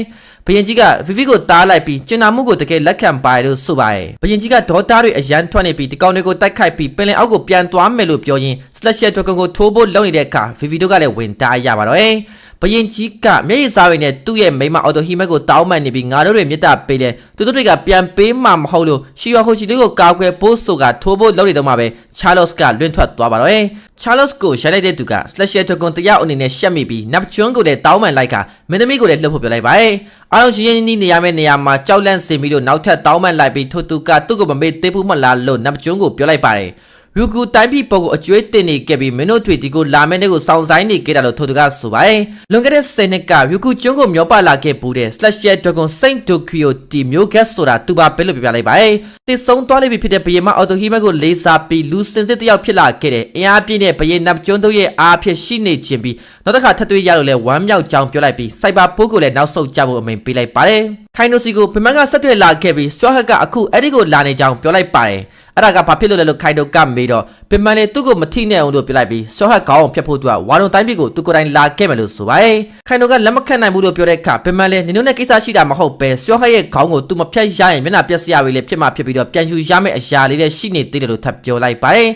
A: ဘယင်ကြီးကဗီဗီကိုတားလိုက်ပြီးကျင်နာမှုကိုတကယ်လက်ခံပါတယ်လို့ဆိုပါတယ်ဘယင်ကြီးကဒေါတာတွေအရန်ထွက်နေပြီးဒီကောင်တွေကိုတိုက်ခိုက်ပြီးပင်လယ်အောက်ကိုပြန်သွားမယ်လို့ပြောရင်း slasher တွက်ကိုထိုးဖို့လုပ်နေတဲ့အခါဗီဗီတို့ကလည်းဝင်တားရပါတော့တယ် ဘယင်ကြီးကမျက်ရည်စားတွေနဲ့သူ့ရဲ့မိမအော်တိုဟီမက်ကိုတောင်းပန်နေပြီးငါတို့တွေမေတ္တာပေးတယ်သူတို့တွေကပြန်ပေးမှမဟုတ်လို့ရှီယာဟိုရှီလေးကိုကာကွယ်ဖို့ဆိုကထိုးဖို့လုပ်နေတော့မှပဲချာလော့စ်ကလွင့်ထွက်သွားပါတော့တယ်ချာလော့စ်ကိုရိုက်လိုက်တဲ့သူက slasher တွက်ကိုတရားအနေနဲ့ရှက်မိပြီးနပ်ချွန်းကိုလည်းတောင်းပန်လိုက်ကမင်းသမီးကိုလည်းလှုပ်ဖို့ပြောလိုက်ပါတယ်အားလုံးရှင်ရင်နီးနေရမယ့်နေရာမှာကြောက်လန့်စင်ပြီးလို့နောက်ထပ်တောင်းပန်လိုက်ပြီးထိုသူကသူ့ကိုမမေ့သေးဘူးမလားလို့နပ်ချွန်းကိုပြောလိုက်ပါတယ် ရူကူတိုင်းပြည်ပုံကိုအကျွေးတင်နေခဲ့ပြီးမင်းတို့တွေဒီကိုလာမယ့်နေ့ကိုစောင့်ဆိုင်နေခဲ့တာလို့ထိုသူကဆိုပါတယ်။လွန်ခဲ့တဲ့10နှစ်ကရူကူကျွန်းကိုမျောပါလာခဲ့ပူတဲ့ Slasher Dragon Saint Tokyo တီမျိုးဂက်ဆိုတာသူပါပဲလို့ပြပြလိုက်ပါတယ်။တည်ဆုံးသွားလိမ့်ပြီဖြစ်တဲ့ဘယေမအော်တိုဟီမက်ကိုလေးစားပြီးလူစင်စစ်တယောက်ဖြစ်လာခဲ့တဲ့အင်အားပြည့်တဲ့ဘယေနပ်ကျွန်းတို့ရဲ့အားဖြစ်ရှိနေခြင်းပြီးနောက်တစ်ခါထပ်တွေ့ရလို့လဲဝမ်းမြောက်ကြောင်းပြောလိုက်ပြီးစိုက်ပါပိုးကိုလည်းနောက်ဆုတ်ကြဖို့အမိန့်ပေးလိုက်ပါတယ်။ခိုင်နိုစီကိုဗမန်ကဆက်တွေ့လာခဲ့ပြီးဆွာဟက်ကအခုအဲ့ဒီကိုလာနေကြောင်းပြောလိုက်ပါတယ်။ အဲ့ဒါကဘာဖြစ်လို့လဲလို့ခိုင်တိုကမေးတော့ပင်မန်လေသူ့ကိုမထိနဲ့အောင်လို့ပြလိုက်ပြီးဆောဟတ်ခေါင်းအောင်ဖျက်ဖို့သူကဝါလုံတိုင်းပြည်ကိုသူကိုယ်တိုင်လာခဲ့မယ်လို့ဆိုပါတယ်ခိုင်တိုကလက်မခံနိုင်ဘူးလို့ပြောတဲ့အခါပင်မန်လေနင်တို့နဲ့ကိစ္စရှိတာမဟုတ်ပဲဆောဟတ်ရဲ့ခေါင်းကိုသူမဖျက်ရရင်မျက်နှာပြက်စရာတွေလည်းဖြစ်မှဖြစ်ပြီးတော့ပြန်ယူရမယ့်အရာလေးလည်းရှိနေသေးတယ်လို့ထပ်ပြောလိုက်ပါတယ်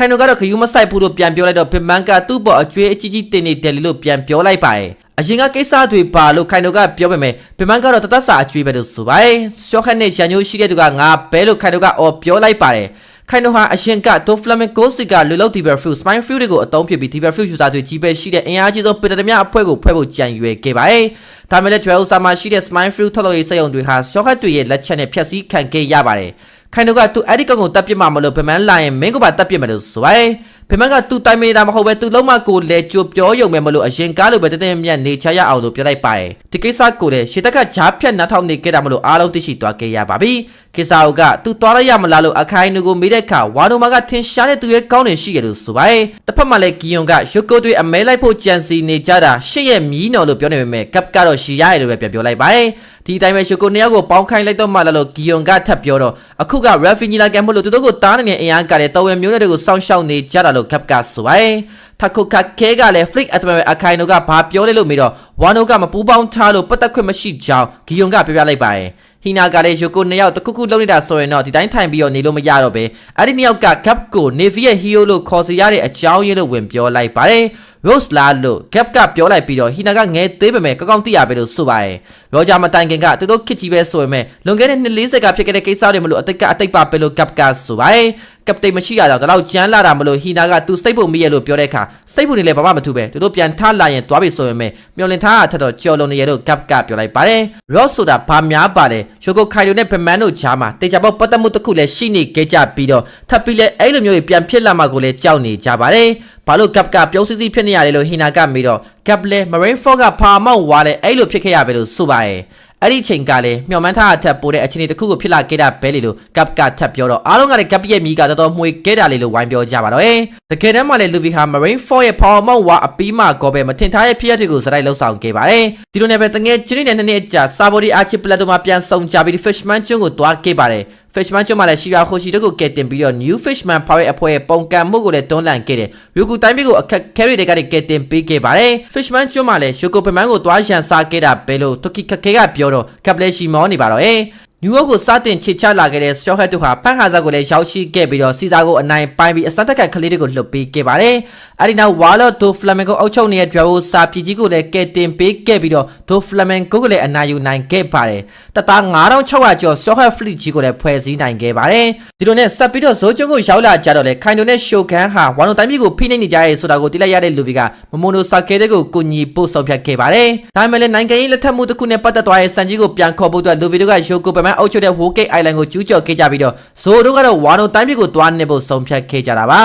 A: ခိုင်တိုကတော့ခယူးမဆိုင်ဘူးလို့ပြန်ပြောလိုက်တော့ပင်မန်ကသူ့ပေါ်အကျွေးအကြီးကြီးတင်နေတယ်လို့ပြန်ပြောလိုက်ပါတယ်အရင်ကကိစ္စတွေပါလို့ခိုင်တိုကပြောပေမဲ့ပင်မန်ကတော့တသက်စာအကျွေးပဲလို့ဆိုပါတယ်ရှော့ခက်နဲ့ရန်ညိုးရှိတဲ့သူကငါဘဲလို့ခိုင်တိုကအော်ပြောလိုက်ပါတယ်ခိုင်နိုဟာအရှင်ကဒိုဖလမင်ကိုစီကလူလုတ်ဒီဘယ်ဖရူစမိုင်းဖရူတွေကိုအသုံးပြုပြီးဒီဘယ်ဖရူယူဇာတွေကြီးပဲရှိတဲ့အင်အားကြီးဆုံးပင်တမအဖွဲ့ကိုဖွဲ့ဖို့ကြံရွယ်ခဲ့ပါတယ်။ဒါမဲ့လည်း12ဆာမှာရှိတဲ့ Smile Fruit ထုတ်လုပ်ရေးစက်ရုံတွေဟာရှော့ခတ်တွေရဲ့လက်ချက်နဲ့ဖျက်ဆီးခံခဲ့ရပါတယ်။ ခိုင်နိုကသူအဲ့ဒီကောင်ကိုတပ်ပစ်မှမလို့ဗမန်လာရင်မင်းကပါတပ်ပစ်မယ်လို့ဆိုပါတယ်။ ဗမန်ကသူတိုင်မေးတာမဟုတ်ပဲသူလုံးမကိုလဲကြိုပြောရုံပဲမလို့အရင်ကားလိုပဲတတဲ့မြတ်နေချရအောင်လို့ပြောလိုက်ပါတယ်။ဒီကိစ္စကိုလည်းရှေတက်ကဂျားဖြတ်နှာထောင်နေခဲ့တာမလို့အားလုံးသိရှိသွားခဲ့ရပါပြီ။ကိစ္စအုပ်ကသူသွားရရမလားလို့အခိုင်နူကိုမေးတဲ့အခါဝါနိုမာကထင်ရှားတဲ့သူရဲ့ကောင်းနေရှိရလို့ဆိုပါတယ်။တစ်ဖက်မှာလည်းဂီယွန်ကရုပ်ကိုတွေအမဲလိုက်ဖို့ကြံစီနေကြတာရှစ်ရဲ့မြီးနော်လို့ပြောနေပေမဲ့ကပ်ကတော့ရှီရရလို့ပဲပြန်ပြောလိုက်ပါတယ်။ဒီတိုင်းပဲရှုကိုနှစ်ယောက်ကိုပေါင်းခိုင်းလိုက်တော့မှလာလို့ဂီယွန်ကထပ်ပြောတော့အခုက Rafinha ကမို့လို့သူတို့ကိုတားနေတဲ့အင်အားကလည်းတော်ဝင်မျိုးတွေကိုစောင့်ရှောက်နေကြတာလို့ကပ်ကဆိုပါတယ်။ထခုခခဲကလည်း flick admiral အခိုင်တို့ကဘာပြောလဲလို့မေးတော့ဝါနိုကမပူပေါင်းထားလို့ပတ်သက်ခွင့်မရှိကြောင်းဂီယွန်ကပြောပြလိုက်ပါတယ်ဟီနာကလည်းယိုကိုနှစ်ယောက်တခုခုလုံးနေတာဆိုရင်တော့ဒီတိုင်းထိုင်ပြီးတော့နေလို့မရတော့ပဲအဲ့ဒီနှစ်ယောက်က gap ကို navy ရဲ့ hero လို့ခေါ်စီရတဲ့အကြောင်းရင်းလို့ဝင်ပြောလိုက်ပါတယ် Rose လာလို့ gap ကပြောလိုက်ပြီးတော့ဟီနာကငဲသေးပေမဲ့ကောက်ကောက်သိရပဲလို့ဆိုပါတယ်ရောဂျာမတိုင်ခင်ကသူတို့ခစ်ကြီးပဲဆိုပေမဲ့လွန်ခဲ့တဲ့နှစ်40ကဖြစ်ခဲ့တဲ့ကိစ္စတွေမလို့အတိတ်ကအတိတ်ပါပဲလို့ gap ကဆိုပါတယ် ကပတိန်မရှိရတော့တော့ကြမ်းလာတာမလို့ဟီနာကသူစိတ်ပုံမိရလို့ပြောတဲ့အခါစိတ်ပုံနေလည်းဘာမှမထူပဲသူတို့ပြန်ထားလာရင်သွားပြီဆိုရင်ပဲမျောလင်ထားတာထက်တော့ကြော်လွန်နေရလို့ကပ်ကပြောလိုက်ပါတယ် Ross ဆိုတာဘာများပါလဲရှိုကိုခိုင်လိုနဲ့ဗမန်တို့ဂျားမှာတေချာပေါပတ်သက်မှုတစ်ခုလည်းရှိနေကြကြပြီးတော့ထပ်ပြီးလဲအဲ့လိုမျိုးကြီးပြန်ဖြစ်လာမှကိုလည်းကြောက်နေကြပါတယ်ဘာလို့ကပ်ကပြုံးစည်းစည်းဖြစ်နေရလဲလို့ဟီနာကမေးတော့ကပ်လဲ Marine Fog ကဖာမောက်ဝါလဲအဲ့လိုဖြစ်ခဲ့ရပဲလို့ဆိုပါတယ် အဲ့ဒီချိန်ကလည်းမျော်မှန်းထားအထက်ပိုတဲ့အခြေအနေတစ်ခုကိုဖြစ်လာခဲ့တာပဲလေလို့ကပ်ကထပ်ပြောတော့အားလုံးကလည်းကပ်ရဲ့မိကတော်တော်မှွေခဲ့တာလေလို့ဝိုင်းပြောကြပါတော့ဟဲ့တကယ်တမ်းမှလည်းလူဗီဟာ Marine 4ရဲ့ Power Mount ဝါအပီးမှကောပဲမထင်ထားရဲ့ဖြစ်ရပ်တွေကိုစတိုက်လှုပ်ဆောင်ခဲ့ပါတယ်ဒီလိုနဲ့ပဲတငယ်ချင်းနဲ့နှစ်နှစ်ကြာ Sabori Archipelago မှာပြန်ဆုံကြပြီး Fishman ကျွန်းကိုတွားခဲ့ပါတယ် Fishman ကျွန်းမှာလည်းရှီယာခိုရှိတို့ကိုကယ်တင်ပြီးတော့ New Fishman Power အဖွဲ့ရဲ့ပုံကံမှုကိုလည်းတွန်းလှန်ခဲ့တယ်။ Ryugu တိုင်းပြည်ကိုအခက်ခဲတွေကနေကယ်တင်ပေးခဲ့ပါတယ်။ Fishman ကျွန်းမှာလည်း Yoko Peman ကိုတွားရန်စားခဲ့တာပဲလို့ Toki Kake ကပြောတော့ကပ်လက်ရှိမောနေပါတော့။ နယူးယောက်ကိုစတင်ချစ်ချလာခဲ့တဲ့ Shaw Head တို့ဟာဖန်ခါဇာကိုလည်းရောက်ရှိခဲ့ပြီးတော့စီဇာကိုအနိုင်ပိုင်းပြီးအစတက်ကကလေးတွေကိုလှုပ်ပေးခဲ့ပါတယ်။အဲဒီနောက် Wallet ဒို Flamengo အုပ်ချုပ်နေတဲ့ Drago စာပြည်ကြီးကိုလည်းကယ်တင်ပေးခဲ့ပြီးတော့ဒို Flamengo ကိုလည်းအနိုင်ယူနိုင်ခဲ့ပါတယ်။တသား9600ကျော် Shaw Head Fleet ကြီးကိုလည်းဖွဲ့စည်းနိုင်ခဲ့ပါတယ်။ဒီလိုနဲ့ဆက်ပြီးတော့ဇိုးကျွန်းကိုရောက်လာကြတော့လေခိုင်တိုနဲ့ Shogun ဟာဝါနိုတိုင်းပြည်ကိုဖိနှိပ်နေကြရဲဆိုတာကိုသိလိုက်ရတဲ့လူတွေကမမိုနိုဆာကေတဲ့ကိုကိုညီပို့ဆောင်ဖြတ်ခဲ့ပါတယ်။ဒါပေမဲ့လည်းနိုင်ငံရေးလက်ထက်မှုတစ်ခုနဲ့ပတ်သက်သွားတဲ့စံကြီးကိုပြန်ခေါ်ဖို့အတွက်လူဗီတို့က Yoko ပမန်အုပ်ချုပ်တဲ့ Wokey Island ကိုကျူးကျော်ခဲ့ကြပြီးတော့ဇိုတို့ကတော့ဝါနိုတိုင်းပြည်ကိုတွားနေဖို့ဆုံးဖြတ်ခဲ့ကြတာပါ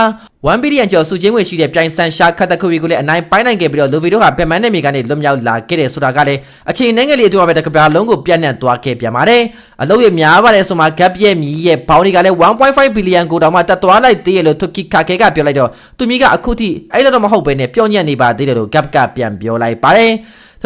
A: 1 billion ကျော်စုချင်းဝင်ရှိတဲ့ပြိုင်ဆန်ရှာခတ်တခုရီကိုလည်းအနိုင်ပိုင်းနိုင်ခဲ့ပြီးတော့လူဗီတို့ဟာပင်မန်းနယ်မြေကနေလွတ်မြောက်လာခဲ့တယ်ဆိုတာကလည်းအချိန်နဲ့ငယ်လေးအတွင်းမှာပဲတကဘာလုံးကိုပြန့်နှံ့သွားခဲ့ပြန်ပါတယ်အလုပ်ရများပါတယ်ဆိုမှ gap ရဲ့မြည်ရဲ့ဘောင်းတွေကလည်း1.5 billion ကိုတောင်မှတက်သွားလိုက်သေးရလို့ Toki Kake ကပြောလိုက်တော့သူမိကအခုထိအဲ့လိုတော့မဟုတ်ပဲနဲ့ပြောညံ့နေပါသေးတယ်လို့ gap ကပြန်ပြောလိုက်ပါတယ်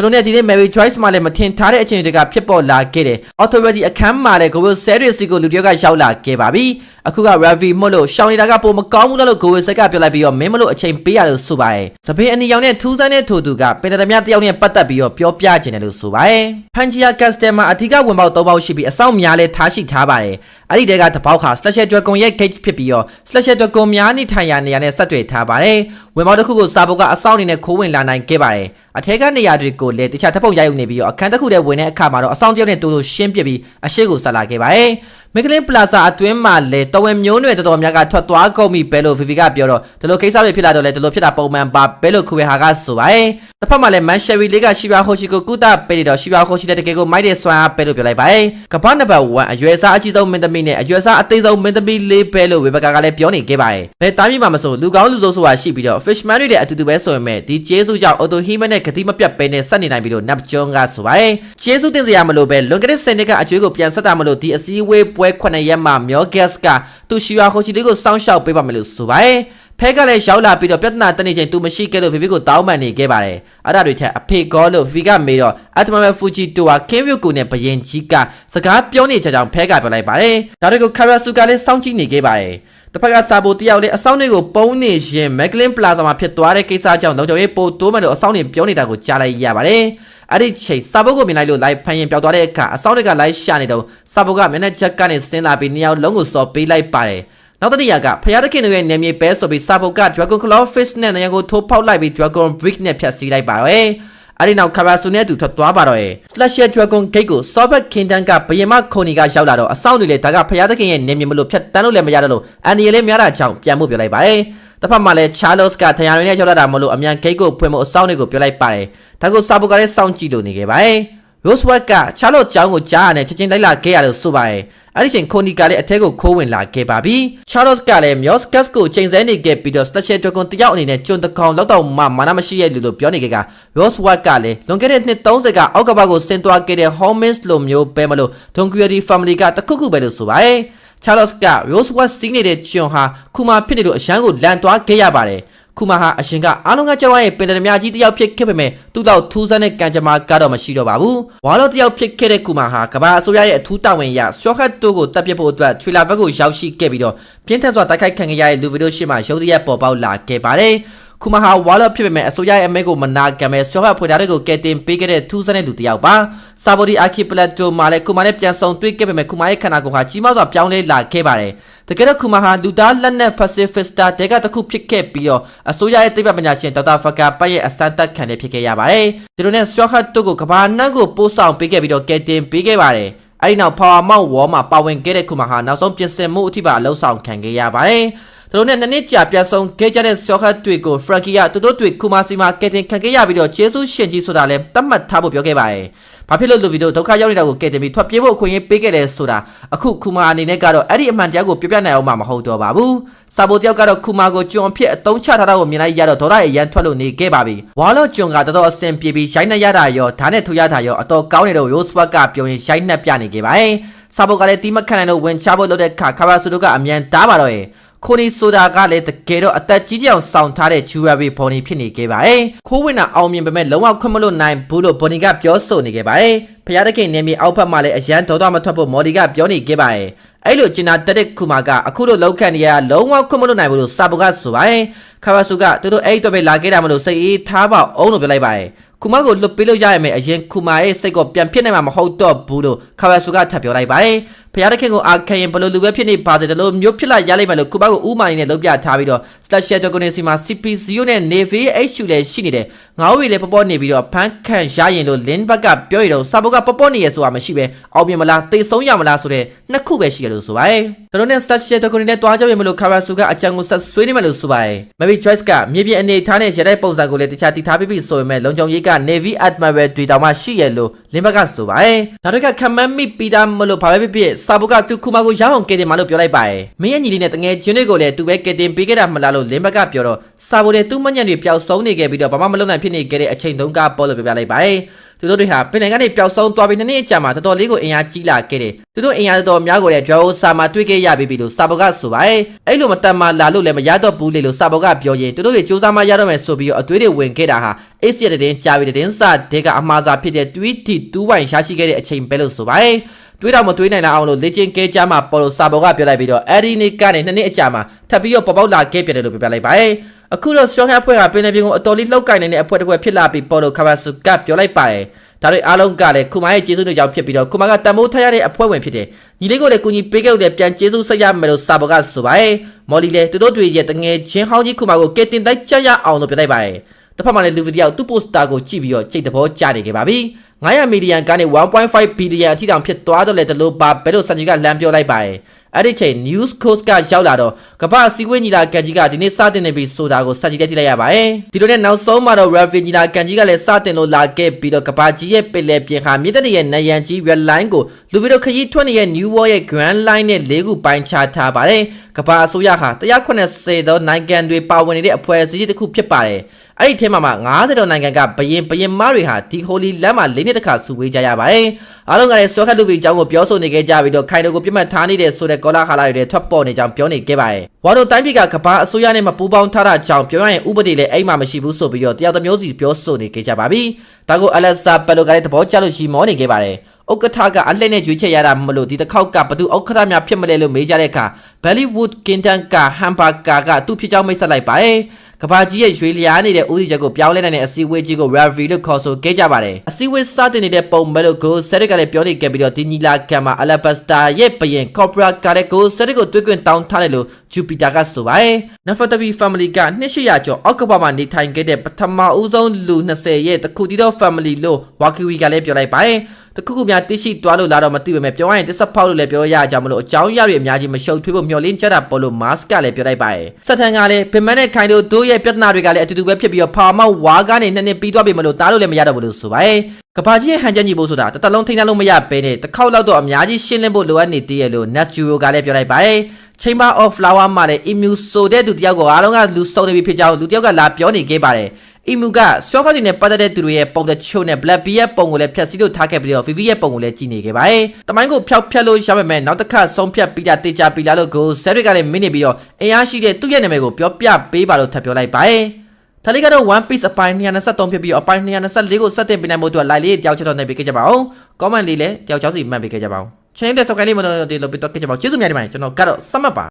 A: ဒါလိုနဲ့ဒီနေ့ Mary Joyce မှာလည်းမထင်ထားတဲ့အခြေအနေတွေကဖြစ်ပေါ်လာခဲ့တယ်။ Authority အခန်းမှာလည်း Google Series ကိုလူတယောက်ကရောက်လာခဲ့ပါပြီ။အခုက Ravi မို့လို့ရှောင်းနေတာကပုံမကောင်းဘူးလို့ Google ဆက်ကပြောလိုက်ပြီးတော့မင်းမလို့အချိန်ပေးရလို့ဆိုပါတယ်။စပင်းအနီရောင်နဲ့ထူးဆန်းတဲ့ထိုသူကပင်တရမြတယောက်နဲ့ပတ်သက်ပြီးတော့ပြောပြခြင်းတယ်လို့ဆိုပါတယ်။ Pangia Castle မှာအဓိကဝင်ပေါက်၃ပေါက်ရှိပြီးအဆောင်များလဲထားရှိထားပါတယ်။အဲ့ဒီတဲကတစ်ပေါက်ခါ Slash Dragon ရဲ့ gate ဖြစ်ပြီးတော့ Slash Dragon များနေထိုင်ရာနေရာနဲ့ဆက်တွေ့ထားပါတယ်။ဝင်ပေါက်တစ်ခုကိုစာပုတ်ကအဆောင်အနေနဲ့ခိုးဝင်လာနိုင်ခဲ့ပါတယ်။အထက်ကနေရာတွေကိုလည်းတခြားတပ်ပုံရိုက်ယူနေပြီးတော့အခန်းတစ်ခုတည်းဝင်တဲ့အခါမှာတော့အဆောင်တယောက်နဲ့တူတူရှင်းပြပြီးအရှိကိုဆက်လာခဲ့ပါတယ်။မက်ကလင်းပလာဇာအတွင်းမှာလည်းတဝဲမျိုးနွယ်တော်တော်များကထွက်သွားကုန်ပြီပဲလို့ဗီဗီကပြောတော့ဒီလိုကိစ္စတွေဖြစ်လာတော့လေဒီလိုဖြစ်တာပုံမှန်ပါပဲလို့ခွေဟာကဆိုပါတယ်။တစ်ဖက်မှာလည်းမန်ရှယ်ရီလေးကရှီယာဟိုရှိကိုကုတာပေးတော့ရှီယာဟိုရှိတဲ့တကယ်ကိုမိုက်တဲ့ဆွမ်းအားပဲလို့ပြောလိုက်ပါတယ်။ကမ္ဘာနံပါတ်1အရွယ်စားအကြီးဆုံးမင်းသမီးနဲ့အရွယ်စားအသေးဆုံးမင်းသမီးလေးပဲလို့ဝေဘကာကလည်းပြောနေခဲ့ပါတယ်။ဘယ်တိုင်းပြည်မှာမဆိုလူကောင်းလူဆိုးဆိုတာရှိပြီးတော့ Fishman တွေလည်းအတူတူပဲဆိုရင်မဲ့ဒီကျေးဇူးကြောင့် Auto Human နဲ့ဂတိမပြတ်ပဲနဲ့ဆက်နေနိုင်ပြီလို့ Nap John ကဆိုပါတယ်။ကျေးဇူးတင်စရာမလိုပဲလွန်ခဲ့တဲ့10နှစ်ကအကျွေးကိုပြန်ဆက်တာမလို့ဒီအစည်းအဝေးပွဲ9ရက်မှာမျောဂက်စ်ကသူရှီယာဟိုချီလေးကိုစောင့်ရှောက်ပေးပါမယ်လို့ဆိုပါတယ်ဖဲကလည်းရောက်လာပြီးတော့ပြဿနာတနေချိန်သူမရှိခဲ့လို့ဗီဗီကိုတောင်းပန်နေခဲ့ပါတယ်အဲ့ဒါတွေထက်အဖေကောလို့ဗီကမေးတော့အတမမဲဖူဂျီတိုဝါကင်းဝျူကိုနဲ့ဘယင်ကြီးကစကားပြောနေကြကြောင်ဖဲကပြောလိုက်ပါတယ်ဒါတွေကိုခါရဆူကလည်းစောင့်ကြည့်နေခဲ့ပါတယ် တစ်ဖက်ကစာပိုတယောက်လေးအဆောင်တွေကိုပုံနေရင်မက်ကလင်းပလာဇာမှာဖြစ်သွားတဲ့ကိစ္စကြောင့်လုံခြုံရေးပိုတိုးမှလို့အဆောင်တွေပြောနေတာကိုကြားလိုက်ရပါတယ်အဲ့ဒီချိန်စာပုတ်ကိုမြင်လိုက်လို့လိုက်ဖန်ရင်ပျောက်သွားတဲ့အခါအဆောင်တွေကလိုက်ရှာနေတော့စာပုတ်ကမျက်နှာချက်ကနေဆင်းလာပြီးနှစ်ယောက်လုံးကိုစော်ပေးလိုက်ပါတယ်နောက်တစ်နေရာကဖယားသခင်တို့ရဲ့နေမြေပဲဆိုပြီးစာပုတ်က Dragon Claw Fish နဲ့နေရာကိုထိုးဖောက်လိုက်ပြီး Dragon Brick နဲ့ဖြတ်စီးလိုက်ပါတော့ အဲ့ဒီနောက်ခါရာဆူနဲ့အတူထွက်သွားပါတော့ရဲ့ Slasher Dragon Gate ကို Sobat Kingdom ကဘယင်မခုန်နီကရောက်လာတော့အဆောင်တွေလေဒါကဖယားသခင်ရဲ့နေမြေမလို့ဖြတ်တန်းလို့လည်းမရတော့လို့အန်ဒီလည်းများတာကြောင့်ပြန်ဖို့ပြောလိုက်ပါရဲ့တစ်ဖက်မှာလည်း Charles ကထရန်ရင်းနဲ့ရောက်လာတာမလို့အမြန် gate ကိုဖွင့်ဖို့အဆောင်တွေကိုပြောလိုက်ပါတယ်ဒါကိုစာပုတ်ကလည်းစောင့်ကြည့်လို့နေခဲ့ပါတယ် Rosewell က Charlotte ကျောင်းကိုကြားရတဲ့ချက်ချင်းလိုက်လာခဲ့ရလို့ဆိုပါတယ် အဲ့ဒီချိန်ခိုနီကလည်းအထက်ကိုခိုးဝင်လာခဲ့ပါပြီ Charlotte ကလည်း Mioskas ကိုချိန်ဆနေခဲ့ပြီးတော့ Special Dragon တယောက်အနေနဲ့ကျွန်းတကောင်လောက်တော့မှမာနမရှိရဲ့လူလို့ပြောနေကြက Rosewell ကလည်းလွန်ခဲ့တဲ့နှစ်30ကအောက်ကဘကိုဆင်းသွားခဲ့တဲ့ Homins လိုမျိုးပဲမလို့ Donkey Family ကတခုခုပဲလို့ဆိုပါတယ် Charles က Rosewell စီးနေတဲ့ကျွန်းဟာခုမှဖြစ်နေလို့အရန်ကိုလန်သွားခဲ့ရပါတယ် ခုမှဟာအရှင်ကအားလုံးကကြောက်ရဲ့ပင်တမကြီးတယောက်ဖြစ်ခဲ့ပေမဲ့သူ့တော့ထူးဆန်းတဲ့ကံကြမ္မာကတော့မရှိတော့ပါဘူး။ဝါလောတယောက်ဖြစ်ခဲ့တဲ့ခုမှဟာကဘာအစိုးရရဲ့အထူးတာဝန်အရရှော့ခတ်တိုးကိုတပ်ပစ်ဖို့အတွက်ထရီလာဘက်ကိုရောက်ရှိခဲ့ပြီးတော့ပြင်းထန်စွာတိုက်ခိုက်ခံခဲ့ရတဲ့လူဗီဒီယိုရှင်းမှာရုပ်သရက်ပေါ်ပေါက်လာခဲ့ပါတယ်။ ခုမဟာဝါလဖြစ်ပေမဲ့အစိုးရရဲ့အမဲကိုမနာခံမဲ့ဆော့ဟဖွေထားတဲ့ကိုကဲတင်ပေးခဲ့တဲ့ထူးဆန်းတဲ့လူတစ်ယောက်ပါစာဘော်ဒီအာခီပလက်တိုမှာလည်းခုမနဲ့ပြန်ဆောင်တွေ့ခဲ့ပေမဲ့ခုမရဲ့ခန္ဓာကိုယ်ဟာကြီးမားစွာပြောင်းလဲလာခဲ့ပါတယ်တကယ်တော့ခုမဟာလူသားလက်နက် pacifista တဲကတခုဖြစ်ခဲ့ပြီးတော့အစိုးရရဲ့သိပ္ပံပညာရှင်ဒေါက်တာဖကာပတ်ရဲ့အစမ်းတက်ခံနေဖြစ်ခဲ့ရပါတယ်ဒီလိုနဲ့ဆော့ဟတ်တို့ကိုကဘာနန်းကိုပို့ဆောင်ပေးခဲ့ပြီးတော့ကဲတင်ပေးခဲ့ပါတယ်အဲ့ဒီနောက် Power Mount War မှာပါဝင်ခဲ့တဲ့ခုမှဟာနောက်ဆုံးပြင်ဆင်မှုအထိပါအလုံးဆောင်ခံခဲ့ရပါတယ် သူတို့နဲ့နှစ်နှစ်ကြာပြန်ဆုံးခဲ့ကြတဲ့ဆော့ခတ်တွေကို Frankie ကသူတို့တွေကူမာစီမှာကက်တင်ခံခဲ့ရပြီးတော့ကျေးဇူးရှင်ကြီးဆိုတာလည်းသတ်မှတ်ထားဖို့ပြောခဲ့ပါတယ်။ဘာဖြစ်လို့လူဗီတို့ဒုက္ခရောက်နေတာကိုကက်တင်ပြီးထွက်ပြေးဖို့အခွင့်အရေးပေးခဲ့တယ်ဆိုတာအခုကူမာအနေနဲ့ကတော့အဲ့ဒီအမှန်တရားကိုပြပြနိုင်အောင်မှမဟုတ်တော့ပါဘူး။စာပိုတယောက်ကတော့ကူမာကိုကျွန်ဖြစ်အတုံးချထားတာကိုမြင်လိုက်ရတော့ဒေါ်ရရဲ့ရန်ထွက်လို့နေခဲ့ပါပြီ။ဝါလော့ကျွန်ကတော်တော်အဆင်ပြေပြီးရိုင်းနှက်ရတာရောဓာတ်နဲ့ထူရတာရောအတော်ကောင်းနေတော့ Rose Park ကပြုံးရင်ရိုင်းနှက်ပြနေခဲ့ပါတယ်။စာပိုကလည်းတီးမခံနိုင်လို့ဝင်ချဖို့လုပ်တဲ့ခါခါဘာဆူတို့ကအမြန်တားပါတော့ရဲ့။ ခိုနီဆိုတာကလည်းတကယ်တော့အသက်ကြီးကြီးအောင်စောင့်ထားတဲ့ jewelry Bonnie ဖြစ်နေခဲ့ပါတယ်။ခိုးဝင်တာအောင်မြင်ပေမဲ့လုံးဝခွင့်မလို့နိုင်ဘူးလို့ Bonnie ကပြောဆိုနေခဲ့ပါတယ်။ဖျားတခင်နေမီအောက်ဖက်မှာလည်းအရန်ဒေါသမထွက်ဖို့ Molly ကပြောနေခဲ့ပါတယ်။အဲ့လိုကျင်နာတက်တဲ့ခုမာကအခုလိုလောက်ခံနေရလုံးဝခွင့်မလို့နိုင်ဘူးလို့စာပုကဆိုပါတယ်။ခါဘာဆူကသူတို့အဲ့တော့ပဲလာခဲ့တာမလို့စိတ်အေးထားပါအောင်လို့ပြောလိုက်ပါတယ်။ခုမကိုလွတ်ပေးလို့ရရမယ်အရင်ခုမာရဲ့စိတ်ကိုပြန်ဖြစ်နိုင်မှာမဟုတ်တော့ဘူးလို့ခါဘာဆူကထပ်ပြောလိုက်ပါတယ်။ ဖျားတခင်ကိုအာခံရင်ဘလို့လူပဲဖြစ်နေပါစေတယ်လို့မျိုးဖြစ်လာရလိမ့်မယ်လို့ခုမကိုဥမာနေနဲ့လုပ်ပြထားပြီးတော့ slash share ကိုနေစီမှာ CP0 နဲ့ Navy HU လည်းရှိနေတယ်ငါ့ဝေလည်းပေါ်ပေါ်နေပြီးတော့ဖန်ခန့်ရရင်လို့ link ဘက်ကပြောရတော့စာပုတ်ကပေါ်ပေါ်နေရဆိုတာမရှိပဲအောင်မြင်မလားသိဆုံးရမလားဆိုတဲ့နှစ်ခုပဲရှိရလို့ဆိုပါတယ်သူတို့နဲ့ slash share ကိုနေနဲ့တွားကြပြီမလို့ခါဘာဆူကအကြံကိုဆက်ဆွေးနေမယ်လို့ဆိုပါတယ် Maybe choice ကမြေပြင်အနေထားနဲ့ရတဲ့ပုံစံကိုလည်းတခြားတည်ထားပြီးပြီဆိုပေမဲ့လုံခြုံရေးက Navy Admiral တွေတောင်မှရှိရလို့ link ဘက်ကဆိုပါတယ်ဒါတွေကခံမမိပြီးသားမလို့ဘာပဲဖြစ်ဖြစ်စာပုတ်ကသူခုမကိုရအောင်ကဲတင်မလို့ပြောလိုက်ပါတယ်မင်းရဲ့ညီလေးနဲ့တငယ်ချင်းတွေကိုလည်းသူပဲကဲတင်ပေးခဲ့တာမလားလို့ link ဘက်ကပြောတော့စာပုတ်တဲ့သူ့မညံ့တွေပျောက်ဆုံးနေခဲ့ပြီးတော့ဘာမှမလုပ်နိုင်ဖြစ်နေခဲ့တဲ့အချိန်တုန်းကပေါ်လို့ပြောပြလိုက်ပါတယ်သူတို့တွေဟာပင်နိုင်ငံကနေပျောက်ဆုံးသွားပြီးနှစ်နှစ်အကြာမှာတော်တော်လေးကိုအင်အားကြီးလာခဲ့တယ်။သူတို့အင်အားတော်တော်များကိုလည်း Draw စာမှာတွေ့ခဲ့ရပြီလို့စာပေါ်ကဆိုပါတယ်။အဲ့လိုမတန်မာလာလို့လည်းမရတော့ဘူးလေလို့စာပေါ်ကပြောရင်သူတို့တွေစူးစမ်းမှရတော့မယ်ဆိုပြီးတော့အသွေးတွေဝင်ခဲ့တာဟာ AC ရဲ့တင်းကြာပြီးတင်းစာတဲကအမှားစာဖြစ်တဲ့ Tweety 2 wine ရရှိခဲ့တဲ့အချိန်ပဲလို့ဆိုပါတယ်။ တွေးတော့မတွေးနိုင်လာအောင်လို့လေ့ကျင့်ခဲ့ကြမှာပေါ်လို့စာပေါ်ကပြောလိုက်ပြီးတော့အဲ့ဒီနေ့ကနေနှစ်နှစ်အကြာမှာထပ်ပြီးတော့ပေါ်ပေါက်လာခဲ့ပြတယ်လို့ပြောပြလိုက်ပါတယ်။အခုတော့ strong အဖွဲ့ကပင်လယ်ပြင်ကိုအတော်လေးလောက်ကင်နေတဲ့အဖွဲ့တစ်ဖွဲ့ဖြစ်လာပြီးပေါ်လို့ခါဘာစုကပြောလိုက်ပါတယ်။ဒါတွေအားလုံးကလည်းခုမာရဲ့ကျေးဇူးတွေကြောင့်ဖြစ်ပြီးတော့ခုမာကတမိုးထရရတဲ့အဖွဲ့ဝင်ဖြစ်တယ်။ညီလေးကိုလည်းကူညီပေးခဲ့လို့လည်းပြန်ကျေးဇူးဆက်ရမယ်လို့စာပေါ်ကဆိုပါတယ်။မော်လီလည်းသူတို့တွေရဲ့တငယ်ချင်းဟောင်းကြီးခုမာကိုကဲတင်တိုက်ကြရအောင်လို့ပြောလိုက်ပါတယ်။ တစ်ဖက်မှာလည်းလူဗီဒီယိုသူ့ပိုစတာကိုကြည့်ပြီးတော့စိတ်တဘောကျနေခဲ့ပါပြီ။900မီလီယံကနေ1.5ဘီလီယံအထိတောင်ဖြစ်သွားတော့လေတလို့ပါဘယ်လိုစံကြီးကလမ်းပြောလိုက်ပါတယ်။အဲ့ဒီချိန် news coast ကရောက်လာတော့ကပ္ပအစည်းအဝေးညီလာကန်ကြီးကဒီနေ့စတင်နေပြီဆိုတာကိုစက်ကြီးတက်ကြည့်လိုက်ရပါတယ်။ဒီလိုနဲ့နောက်ဆုံးမှာတော့ Ravi ညီလာကန်ကြီးကလည်းစတင်လို့လာခဲ့ပြီးတော့ကပ္ပကြီးရဲ့ပင်လယ်ပြင်ဟာမြစ်တရရဲ့နယန်ကြီး red line ကိုလူဗီတို့ခရီးထွက်နေတဲ့ New World ရဲ့ Grand Line နဲ့၄ခုပိုင်းခြားထားပါတယ်။ ကပ္ပအစိုးရဟာ180သောနိုင်ငံတွေပါဝင်နေတဲ့အဖွဲ့အစည်းတစ်ခုဖြစ်ပါတယ်။အဲ့ဒီထဲမှာမှ90တော်နိုင်ငံကဘရင်ဘရင်မတွေဟာဒီဟိုလီလမ်းမှာ၄နှစ်တခါစုဝေးကြရပါတယ်။အားလုံးကလည်းစောခတ်လူပြီးအကြောင်းကိုပြောဆိုနေခဲ့ကြပြီးတော့ခိုင်တိုကိုပြတ်မှတ်ထားနေတဲ့ဆိုတဲ့ကောလာဟာလာတွေထွက်ပေါ်နေကြောင်းပြောနေခဲ့ပါတယ်။ဝါတို့တိုင်းပြည်ကကဘာအစိုးရနဲ့မပူးပေါင်းထားတာကြောင့်ပြောရရင်ဥပဒေလည်းအိမ်မှာမရှိဘူးဆိုပြီးတော့တယောက်တစ်မျိုးစီပြောဆိုနေခဲ့ကြပါပြီ။ဒါကိုအလက်ဆာပက်လိုကလည်းသဘောကျလို့ရှိမောနေခဲ့ပါတယ်။ဥက္ကဋ္ဌကအလှည့်နဲ့ရွေးချယ်ရတာမလို့ဒီတစ်ခေါက်ကဘသူဥက္ကဋ္ဌများဖြစ်မလဲလို့မေးကြတဲ့အခါ Bollywood Kintan က Hamburger ကသူ့ဖြစ်ကြောင်းမိတ်ဆက်လိုက်ပါတယ်။ကဘာကြီးရဲ့ရွှေလျားနေတဲ့ဦးစီးချက်ကိုပြောင်းလဲနိုင်တဲ့အစည်းအဝေးကြီးကို Ravi လို့ခေါ်ဆိုခဲ့ကြပါတယ်။အစည်းအဝေးစတင်နေတဲ့ပုံမဲ့လို့ကိုဆက်ရက်ကလည်းပြောနေခဲ့ပြီးတော့ဒီညီလာခံမှာ Alabasta ရဲ့ဘရင် Cobra ကလည်းကိုဆက်ရက်ကိုတွေ့ခွင့်တောင်းထားတယ်လို့ Jupiter ကဆိုပါတယ်။ Nefertiti family က2800ကျော်အောက်ကဘာမှာနေထိုင်ခဲ့တဲ့ပထမဦးဆုံးလူ20ရဲ့တခုတည်းသော family လို့ Wakiwi ကလည်းပြောလိုက်ပါတယ်။ တခုခုများသိရှိသွားလို့လာတော့မသိပေမဲ့ပြောရရင်တစ္ဆဖောက်လို့လည်းပြောရကြမလို့အကြောင်းရရအများကြီးမရှုပ်ထွေးဖို့မျှော်လင့်ကြတာပေါ်လို့ mask ကလည်းပြောလိုက်ပါတယ်ဆက်ထန်ကလည်းပင်မနဲ့ခိုင်တို့တို့ရဲ့ပြဿနာတွေကလည်းအတူတူပဲဖြစ်ပြီးတော့ဖာမောက်ဝါကနေနှစ်နှစ်ပြီးသွားပြီမလို့တားလို့လည်းမရတော့ဘူးလို့ဆိုပါတယ်ကဘာကြီးရဲ့ဟန်ချက်ညီဖို့ဆိုတာတတလုံးထိန်းထားလို့မရပဲနဲ့တစ်ခေါက်လောက်တော့အများကြီးရှင်းလင်းဖို့လိုအပ်နေသေးရဲ့လို့ Naturo ကလည်းပြောလိုက်ပါတယ် Chamber of Flower မှာလည်း Emu ဆိုတဲ့သူတယောက်ကိုအားလုံးကလူစုံနေပြီဖြစ်ကြောင်းလူတယောက်ကလာပြောနေခဲ့ပါတယ် အီမူကရှော့ခောက်တွေနဲ့ပတ်သက်တဲ့သူတွေရဲ့ပုံတချို့နဲ့ Black Bee ရဲ့ပုံကိုလည်းဖြတ်စည်းလို့ထားခဲ့ပြီးတော့ VV ရဲ့ပုံကိုလည်းကြည့်နေခဲ့ပါတယ်။တမိုင်းကိုဖျောက်ဖျက်လို့ရပါမယ်နောက်တစ်ခါဆုံးဖြတ်ပြီးတာတေချာပြီးလာလို့ကိုဆယ်ရစ်ကလည်းမင်းနေပြီးတော့အင်အားရှိတဲ့သူ့ရဲ့နာမည်ကိုပြောပြပေးပါလို့ထပ်ပြောလိုက်ပါတယ်။ဒါလေးကတော့ One Piece အပိုင်း223ဖြစ်ပြီးအပိုင်း224ကိုစတင်ပြနိုင်ဖို့အတွက် live လေးတယောက်ချက်တော့နေပေးခဲ့ကြပါဦး။ comment လေးလည်းတယောက်ချောင်းစီမှတ်ပေးခဲ့ကြပါဦး။ channel နဲ့ subscribe လေးမလုပ်တော့ဒီလိုပြီးတော့ခဲ့ကြပါဦးကျေးဇူးများတင်ပါတယ်ကျွန်တော်ကတော့စမတ်ပါ